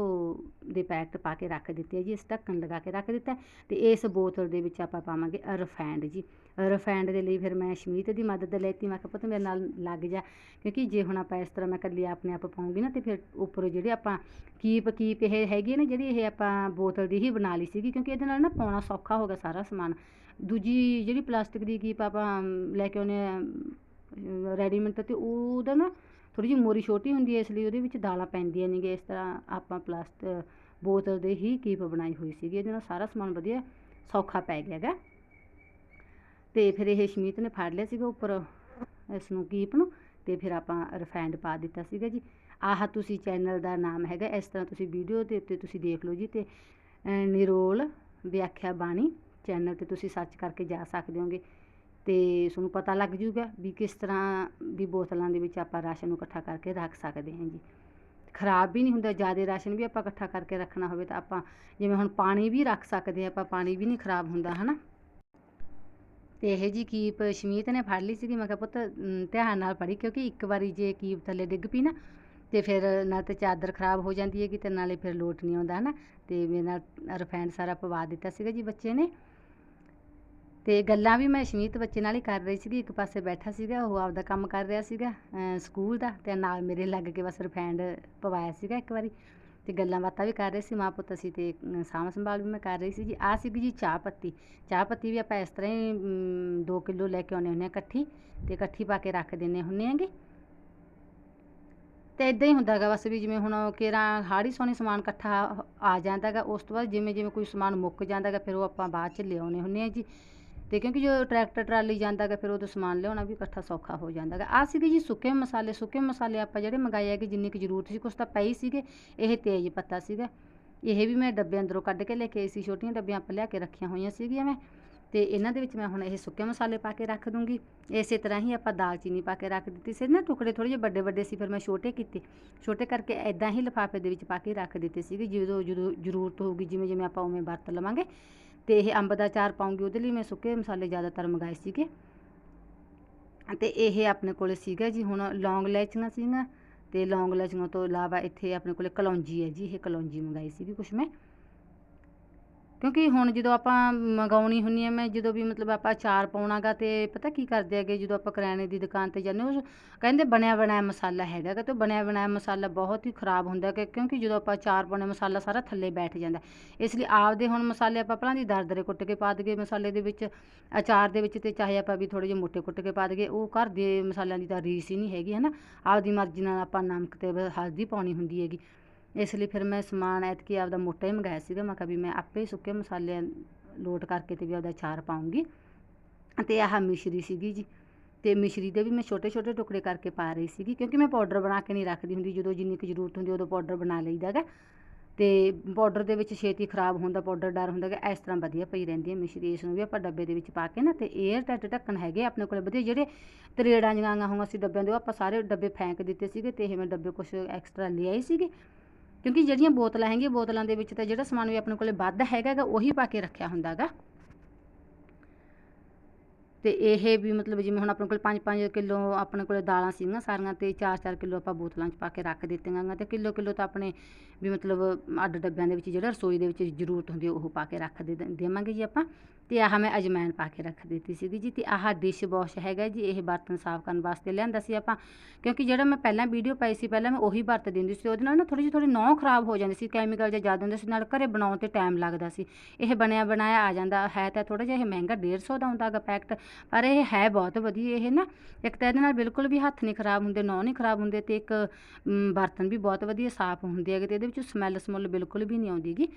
[SPEAKER 1] ਦੇ ਪੈਕਟ ਪਾ ਕੇ ਰੱਖ ਦਿੱਤੇ ਆ ਜੀ, ਇਸ ਢੱਕਣ ਲਗਾ ਕੇ ਰੱਖ ਦਿੱਤਾ। ਹੈ ਤੇ ਇਸ ਬੋਤਲ ਦੇ ਵਿੱਚ ਆਪਾਂ ਪਾਵਾਂਗੇ ਰਫੈਂਡ ਜੀ। ਰਿਫਾਈਂਡ ਦੇ ਲਈ ਫਿਰ ਮੈਂ ਸ਼ਮੀਤ ਦੀ ਮਦਦ ਲੈਤੀ, ਮੈਂ ਕਿਹਾ ਪੁੱਤ ਮੇਰੇ ਨਾਲ ਲੱਗ ਜਾ, ਕਿਉਂਕਿ ਜੇ ਹੁਣ ਆਪਾਂ ਇਸ ਤਰ੍ਹਾਂ ਮੈਂ ਇਕੱਲੀ ਆਪਣੇ ਆਪ ਪਾਉਂਗੀ ਨਾ, ਤੇ ਫਿਰ ਉੱਪਰ ਜਿਹੜੇ ਆਪਾਂ ਕੀਪ ਕੀਪ ਇਹ ਹੈਗੀ ਹੈ ਨਾ, ਜਿਹੜੀ ਇਹ ਆਪਾਂ ਬੋਤਲ ਦੀ ਹੀ ਬਣਾ ਲਈ ਸੀਗੀ, ਕਿਉਂਕਿ ਇਹਦੇ ਨਾਲ ਨਾ ਪਾਉਣਾ ਸੌਖਾ ਹੋ ਗਿਆ ਸਾਰਾ ਸਮਾਨ। ਦੂਜੀ ਜਿਹੜੀ ਪਲਾਸਟਿਕ ਦੀ ਕੀਪ ਆਪਾਂ ਲੈ ਕੇ ਆਉਂਦੇ ਹਾਂ ਰੈਡੀਮੇਡ ਤੇ ਉਹਦਾ ਨਾ ਥੋੜ੍ਹੀ ਜਿਹੀ ਮੋਰੀ ਛੋਟੀ ਹੁੰਦੀ ਹੈ, ਇਸ ਲਈ ਉਹਦੇ ਵਿੱਚ ਦਾਲਾਂ ਪੈਂਦੀਆਂ ਨੇਗੀਆਂ ਇਸ ਤਰ੍ਹਾਂ ਆਪਾਂ ਪਲਾਸਟ ਬੋਤਲ ਦੇ ਹੀ ਕੀਪ ਬਣਾਈ ਹੋਈ ਸੀਗੀ, ਇਹਦੇ ਨਾਲ ਸਾਰਾ ਸਮਾਨ ਵਧੀਆ ਸੌਖਾ ਪੈ ਗਿਆ ਗਾ ਤੇ ਫਿਰ ਇਹ ਸ਼ਮੀਤ ਨੇ ਫੜ ਲਿਆ ਸੀਗਾ ਉੱਪਰ, ਇਸ ਨੂੰ ਕੀਪ ਨੂੰ, ਤੇ ਫਿਰ ਆਪਾਂ ਰਿਫਾਈਂਡ ਪਾ ਦਿੱਤਾ ਸੀਗਾ ਜੀ। ਆਹ ਤੁਸੀਂ ਚੈਨਲ ਦਾ ਨਾਮ ਹੈਗਾ, ਇਸ ਤਰ੍ਹਾਂ ਤੁਸੀਂ ਵੀਡੀਓ ਦੇ ਉੱਤੇ ਤੁਸੀਂ ਦੇਖ ਲਓ ਜੀ, ਤੇ ਨਿਰੋਲ ਵਿਆਖਿਆ ਬਾਣੀ। ਚੈਨਲ ਤੇ ਤੁਸੀਂ ਸਰਚ ਕਰਕੇ ਜਾ ਸਕਦੇ ਹੋਗੇ ਤੇ ਤੁਹਾਨੂੰ ਪਤਾ ਲੱਗ ਜੂਗਾ ਵੀ ਕਿਸ ਤਰ੍ਹਾਂ ਵੀ ਬੋਤਲਾਂ ਦੇ ਵਿੱਚ ਆਪਾਂ ਰਾਸ਼ਨ ਨੂੰ ਇਕੱਠਾ ਕਰਕੇ ਰੱਖ ਸਕਦੇ ਹਾਂ ਜੀ। ਖਰਾਬ ਵੀ ਨਹੀਂ ਹੁੰਦਾ, ਜ਼ਿਆਦਾ ਰਾਸ਼ਨ ਵੀ ਆਪਾਂ ਇਕੱਠਾ ਕਰਕੇ ਰੱਖਣਾ ਹੋਵੇ ਤਾਂ ਆਪਾਂ ਜਿਵੇਂ ਹੁਣ ਪਾਣੀ ਵੀ ਰੱਖ ਸਕਦੇ ਹਾਂ, ਆਪਾਂ ਪਾਣੀ ਵੀ ਨਹੀਂ ਖਰਾਬ ਹੁੰਦਾ, ਹਨਾ? ਤੇ ਇਹ ਜੀ ਕੀਪ ਸ਼ਮੀਤ ਨੇ ਫੜ ਲਈ ਸੀਗੀ, ਮੈਂ ਕਿਹਾ ਪੁੱਤ ਧਿਆਨ ਨਾਲ ਫੜੀ ਕਿਉਂਕਿ ਇੱਕ ਵਾਰੀ ਜੇ ਕੀਪ ਥੱਲੇ ਡਿੱਗ ਪਈ ਨਾ, ਤੇ ਫਿਰ ਨਾ ਤੇ ਚਾਦਰ ਖਰਾਬ ਹੋ ਜਾਂਦੀ ਹੈਗੀ ਤੇ ਨਾਲੇ ਫਿਰ ਲੋਟ ਨਹੀਂ ਆਉਂਦਾ, ਹਨਾ? ਤੇ ਮੇਰੇ ਨਾਲ ਰਿਫਾਈਂਡ ਸਾਰਾ ਪਵਾ ਦਿੱਤਾ ਸੀਗਾ ਜੀ ਬੱਚੇ ਨੇ। ਤੇ ਗੱਲਾਂ ਵੀ ਮੈਂ ਸ਼ਮੀਤ ਬੱਚੇ ਨਾਲ ਹੀ ਕਰ ਰਹੀ ਸੀਗੀ, ਇੱਕ ਪਾਸੇ ਬੈਠਾ ਸੀਗਾ, ਉਹ ਆਪਦਾ ਕੰਮ ਕਰ ਰਿਹਾ ਸੀਗਾ ਸਕੂਲ ਦਾ ਤੇ ਨਾਲ ਮੇਰੇ ਲੱਗ ਕੇ ਬਸ ਰਿਫਾਈਂਡ ਪਵਾਇਆ ਸੀਗਾ ਇੱਕ ਵਾਰੀ ਤੇ ਗੱਲਾਂ ਬਾਤਾਂ ਵੀ ਕਰ ਰਹੇ ਸੀ, ਮਾਂ ਪੁੱਤ ਅਸੀਂ ਤੇ ਸਾਂਭ ਸੰਭਾਲ ਵੀ ਮੈਂ ਕਰ ਰਹੀ ਸੀ ਜੀ ਆ ਸੀਗੀ ਜੀ ਚਾਹ ਪੱਤੀ ਚਾਹ ਪੱਤੀ ਵੀ ਆਪਾਂ ਇਸ ਤਰ੍ਹਾਂ ਹੀ 2 ਕਿਲੋ ਲੈ ਕੇ ਆਉਂਦੇ ਹੁੰਦੇ ਹਾਂ ਇਕੱਠੀ ਤੇ ਇਕੱਠੀ ਪਾ ਕੇ ਰੱਖ ਦਿੰਦੇ ਹੁੰਦੇ ਆਂਗੇ ਤੇ ਇਦਾਂ ਹੀ ਹੁੰਦਾ ਗਾ ਬਸ ਵੀ ਜਿਵੇਂ ਹੁਣ ਕੇਰਾਂ ਹਾੜੀ ਸੋਹਣੀ ਸਮਾਨ ਇਕੱਠਾ ਆ ਜਾਂਦਾ ਗਾ ਉਸ ਤੋਂ ਬਾਅਦ ਜਿਵੇਂ ਜਿਵੇਂ ਕੋਈ ਸਮਾਨ ਮੁੱਕ ਜਾਂਦਾ ਗਾ ਫਿਰ ਉਹ ਆਪਾਂ ਬਾਅਦ ਚ ਲਿਆਉਣੇ ਹੁੰਦੇ ਆ ਜੀ। ਤੇ ਕਿਉਂਕਿ ਜੋ ਟਰੈਕਟਰ ਟਰਾਲੀ ਜਾਂਦਾ ਗਾ, ਫਿਰ ਉਦੋਂ ਸਮਾਨ ਲਿਆਉਣਾ ਵੀ ਇਕੱਠਾ ਸੌਖਾ ਹੋ ਜਾਂਦਾ ਗਾ। ਆ ਸੀਗੇ ਜੀ ਸੁੱਕੇ ਮਸਾਲੇ ਸੁੱਕੇ ਮਸਾਲੇ ਆਪਾਂ ਜਿਹੜੇ ਮੰਗਾਏ ਕਿ ਜਿੰਨੀ ਕੁ ਜ਼ਰੂਰਤ ਸੀ, ਕੁਛ ਤਾਂ ਪਈ ਸੀਗੇ। ਇਹ ਤੇਜ਼ ਪੱਤਾ ਸੀਗਾ। ਇਹ ਵੀ ਮੈਂ ਡੱਬੇ ਅੰਦਰੋਂ ਕੱਢ ਕੇ ਲੈ ਕੇ ਆਈ ਸੀ, ਛੋਟੀਆਂ ਡੱਬੀਆਂ ਆਪਾਂ ਲਿਆ ਕੇ ਰੱਖੀਆਂ ਹੋਈਆਂ ਸੀਗੀਆਂ ਮੈਂ। ਤੇ ਇਹਨਾਂ ਦੇ ਵਿੱਚ ਮੈਂ ਹੁਣ ਇਹ ਸੁੱਕੇ ਮਸਾਲੇ ਪਾ ਕੇ ਰੱਖ ਦੂੰਗੀ। ਇਸੇ ਤਰ੍ਹਾਂ ਹੀ ਆਪਾਂ ਦਾਲਚੀਨੀ ਪਾ ਕੇ ਰੱਖ ਦਿੱਤੀ ਸੀ। ਨਾ ਟੁਕੜੇ ਥੋੜੇ ਜਿਹੇ ਵੱਡੇ ਵੱਡੇ ਸੀ, ਫਿਰ ਮੈਂ ਛੋਟੇ ਕੀਤੇ। ਛੋਟੇ ਕਰਕੇ ਐਦਾਂ ਹੀ ਲਿਫਾਫੇ ਦੇ ਵਿੱਚ ਪਾ ਕੇ ਰੱਖ ਦਿੱਤੇ ਸੀਗੇ, ਜਦੋਂ ਜਦੋਂ ਜ਼ਰੂਰਤ ਹੋਊਗੀ ਜਿਵੇਂ ਜਿਵੇਂ ਆਪਾਂ ਉਵੇਂ ਵਰਤ ਲਵਾਂਗੇ। ਤੇ ਇਹ ਅੰਬ ਦਾ ਚਾਰ ਪਾਉਂਗੀ, ਉਹਦੇ ਲਈ ਮੈਂ ਸੁੱਕੇ ਮਸਾਲੇ ਜ਼ਿਆਦਾਤਰ ਮੰਗਾਏ ਸੀਗੇ। ਤੇ ਇਹ ਆਪਣੇ ਕੋਲੇ ਸੀਗਾ ਜੀ, ਹੁਣ ਲੌਂਗ ਇਲਾਇਚੀਆਂ ਸੀਗੀਆਂ ਤੇ ਲੌਂਗ ਇਲਾਇਚੀਆਂ ਤੋਂ ਇਲਾਵਾ ਇੱਥੇ ਆਪਣੇ ਕੋਲੇ ਕਲੌਂਜੀ ਹੈ ਜੀ, ਇਹ ਕਲੌਂਜੀ ਮੰਗਾਈ ਸੀਗੀ ਕੁਛ ਮੈਂ। ਕਿਉਂਕਿ ਹੁਣ ਜਦੋਂ ਆਪਾਂ ਮੰਗਾਉਣੀ ਹੁੰਦੀ ਹੈ ਮੈਂ ਜਦੋਂ ਵੀ ਮਤਲਬ ਆਪਾਂ ਅਚਾਰ ਪਾਉਣਾਗਾ ਤੇ ਪਤਾ ਕੀ ਕਰਦੇ ਹੈਗੇ, ਜਦੋਂ ਆਪਾਂ ਕਰਿਆਨੇ ਦੀ ਦੁਕਾਨ ਤੇ ਜਾਂਦੇ ਉਹ ਕਹਿੰਦੇ ਬਣਿਆ ਬਣਾਇਆ ਮਸਾਲਾ ਹੈਗਾ ਗਾ ਤੇ ਉਹ ਬਣਿਆ ਬਣਾਇਆ ਮਸਾਲਾ ਬਹੁਤ ਹੀ ਖਰਾਬ ਹੁੰਦਾ ਕਿ ਕਿਉਂਕਿ ਜਦੋਂ ਆਪਾਂ ਅਚਾਰ ਪਾਉਣੇ ਮਸਾਲਾ ਸਾਰਾ ਥੱਲੇ ਬੈਠ ਜਾਂਦਾ। ਇਸ ਲਈ ਆਪਦੇ ਹੁਣ ਮਸਾਲੇ ਆਪਾਂ ਪਹਿਲਾਂ ਦੀ ਦਰਦਰੇ ਕੁੱਟ ਕੇ ਪਾ ਦਈਏ ਮਸਾਲੇ ਦੇ ਵਿੱਚ, ਅਚਾਰ ਦੇ ਵਿੱਚ ਤੇ ਚਾਹੇ ਆਪਾਂ ਵੀ ਥੋੜੇ ਜਿਹੇ ਮੋਟੇ ਕੁੱਟ ਕੇ ਪਾ ਦਈਏ, ਉਹ ਘਰ ਦੇ ਮਸਾਲਿਆਂ ਦੀ ਤਾਂ ਰੀਸ ਹੀ ਨਹੀਂ ਹੈਗੀ ਹੈ ਨਾ ਆਪਦੀ ਮਰਜ਼ੀ ਨਾਲ ਆਪਾਂ ਨਮਕ ਤੇ ਹਲਦੀ ਪਾਉਣੀ ਹੁੰਦੀ ਹੈਗੀ। ਇਸ ਲਈ ਫਿਰ ਮੈਂ ਸਮਾਨ ਐਤਕੀ ਆਪਦਾ ਮੋਟਾ ਹੀ ਮੰਗਾਇਆ ਸੀਗਾ। ਮੈਂ ਕਿਹਾ ਵੀ ਮੈਂ ਆਪੇ ਹੀ ਸੁੱਕੇ ਮਸਾਲੇ ਲੋਟ ਕਰਕੇ ਤੇ ਵੀ ਆਪਦਾ ਅਚਾਰ ਪਾਉਂਗੀ। ਤੇ ਆਹ ਮਿਸ਼ਰੀ ਸੀਗੀ ਜੀ। ਤੇ ਮਿਸ਼ਰੀ ਦੇ ਵੀ ਮੈਂ ਛੋਟੇ ਛੋਟੇ ਟੁਕੜੇ ਕਰਕੇ ਪਾ ਰਹੀ ਸੀਗੀ ਕਿਉਂਕਿ ਮੈਂ ਪਾਊਡਰ ਬਣਾ ਕੇ ਨਹੀਂ ਰੱਖਦੀ ਹੁੰਦੀ। ਜਦੋਂ ਜਿੰਨੀ ਕੁ ਜ਼ਰੂਰਤ ਹੁੰਦੀ ਉਦੋਂ ਪਾਊਡਰ ਬਣਾ ਲਈਦਾ ਗਾ। ਤੇ ਪਾਊਡਰ ਦੇ ਵਿੱਚ ਛੇਤੀ ਖਰਾਬ ਹੁੰਦਾ ਪਾਊਡਰ ਡਰ ਹੁੰਦਾ ਗਾ। ਇਸ ਤਰ੍ਹਾਂ ਵਧੀਆ ਪਈ ਰਹਿੰਦੀ ਹੈ ਮਿਸ਼ਰੀ। ਇਸ ਨੂੰ ਵੀ ਆਪਾਂ ਡੱਬੇ ਦੇ ਵਿੱਚ ਪਾ ਕੇ ਨਾ ਤੇ 에ਅਰ ਟਾਈਟ ਢੱਕਣ ਹੈਗੇ ਆਪਣੇ ਕੋਲ। ਵਧੀਆ ਜਿਹੜੇ ਤਰੇੜਾਂ ਜਿਹੀਆਂ ਹੋਈਆਂ ਸੀ ਡੱਬਿਆਂ ਦੇ, ਉਹ ਆਪਾਂ ਸਾਰੇ ਡੱਬੇ ਫੈਂਕ ਦਿੱਤੇ ਸੀਗੇ ਤੇ ਇਹ ਮੈਂ ਡੱਬੇ ਕੁਝ ਐਕਸਟਰਾ ਲੈ ਆਈ ਸੀਗੇ। ਕਿਉਂਕਿ ਜਿਹੜੀਆਂ ਬੋਤਲਾਂ ਹੈਗੀਆਂ, ਬੋਤਲਾਂ ਦੇ ਵਿੱਚ ਤਾਂ ਜਿਹੜਾ ਸਮਾਨ ਵੀ ਆਪਣੇ ਕੋਲੇ ਵੱਧ ਹੈਗਾ ਉਹੀ ਪਾ ਕੇ ਰੱਖਿਆ ਹੁੰਦਾ ਗਾ। ਤੇ ਇਹ ਵੀ ਮਤਲਬ ਜਿਵੇਂ ਹੁਣ ਆਪਣੇ ਕੋਲ 5-5 ਕਿਲੋ ਆਪਣੇ ਕੋਲ ਦਾਲਾਂ ਸੀਗੀਆਂ ਸਾਰੀਆਂ ਤੇ 4-4 ਕਿਲੋ ਆਪਾਂ ਬੋਤਲਾਂ 'ਚ ਪਾ ਕੇ ਰੱਖ ਦਿੱਤੀਆਂ ਗਾ ਤੇ ਕਿਲੋ ਕਿਲੋ ਤਾਂ ਆਪਣੇ ਵੀ ਮਤਲਬ ਅੱਡ ਡੱਬਿਆਂ ਦੇ ਵਿੱਚ ਜਿਹੜਾ ਰਸੋਈ ਦੇ ਵਿੱਚ ਜ਼ਰੂਰਤ ਹੁੰਦੀ ਉਹ ਪਾ ਕੇ ਰੱਖ ਦੇ ਦੇਵਾਂਗੇ ਜੀ ਆਪਾਂ। ਤੇ ਆਹ ਮੈਂ ਅਜਮੈਨ ਪਾ ਕੇ ਰੱਖ ਦਿੱਤੀ ਸੀਗੀ ਜੀ ਤੇ ਆਹ ਡਿਸ਼ ਵਾਸ਼ ਹੈਗਾ ਜੀ, ਇਹ ਬਰਤਨ ਸਾਫ਼ ਕਰਨ ਵਾਸਤੇ ਲਿਆਂਦਾ ਸੀ ਆਪਾਂ। ਕਿਉਂਕਿ ਜਿਹੜਾ ਮੈਂ ਪਹਿਲਾਂ ਵੀਡੀਓ ਪਾਈ ਸੀ, ਪਹਿਲਾਂ ਮੈਂ ਉਹੀ ਵਰਤਦੀ ਦਿੰਦੀ ਸੀ ਉਹਦੇ ਨਾਲ ਨਾ ਥੋੜੀ ਜਿਹੀ ਥੋੜੀ ਨੌ ਖਰਾਬ ਹੋ ਜਾਂਦੀ ਸੀ ਕੈਮੀਕਲ ਜਿਹਾ ਜ਼ਿਆਦਾ ਹੁੰਦੇ ਸੀ, ਨਾਲ ਘਰੇ ਬਣਾਉਣ ਤੇ ਟਾਈਮ ਲੱਗਦਾ ਸੀ। ਇਹ ਬਣਿਆ, ਬਣਾਇਆ, ਆ ਜਾਂਦਾ, ਹੈ ਤਾਂ ਥੋੜਾ ਜਿਹਾ ਇਹ ਮਹਿੰਗਾ 150 ਦਾ ਹੁੰਦਾ ਗਾ ਪੈਕਟ ਪਰ ਇਹ ਹੈ ਬਹੁਤ ਵਧੀਆ ਇਹ ਨਾ। ਇੱਕ ਤਾਂ ਇਹਦੇ ਨਾਲ ਬਿਲਕੁਲ ਵੀ ਹੱਥ ਨਹੀਂ ਖਰਾਬ ਹੁੰਦੇ ਨੌ ਨਹੀਂ ਖਰਾਬ ਹੁੰਦੇ ਤੇ ਇੱਕ ਬਰਤਨ ਵੀ ਬਹੁਤ ਵਧੀਆ ਸਾਫ਼ ਹੁੰਦੇ ਹੈਗੇ ਤੇ ਇਹਦੇ ਵਿੱਚ ਸਮੈਲ ਸਮੁੱਲ ਬਿਲਕੁਲ ਵੀ ਨਹੀਂ ਆਉਂਦੀਗੀ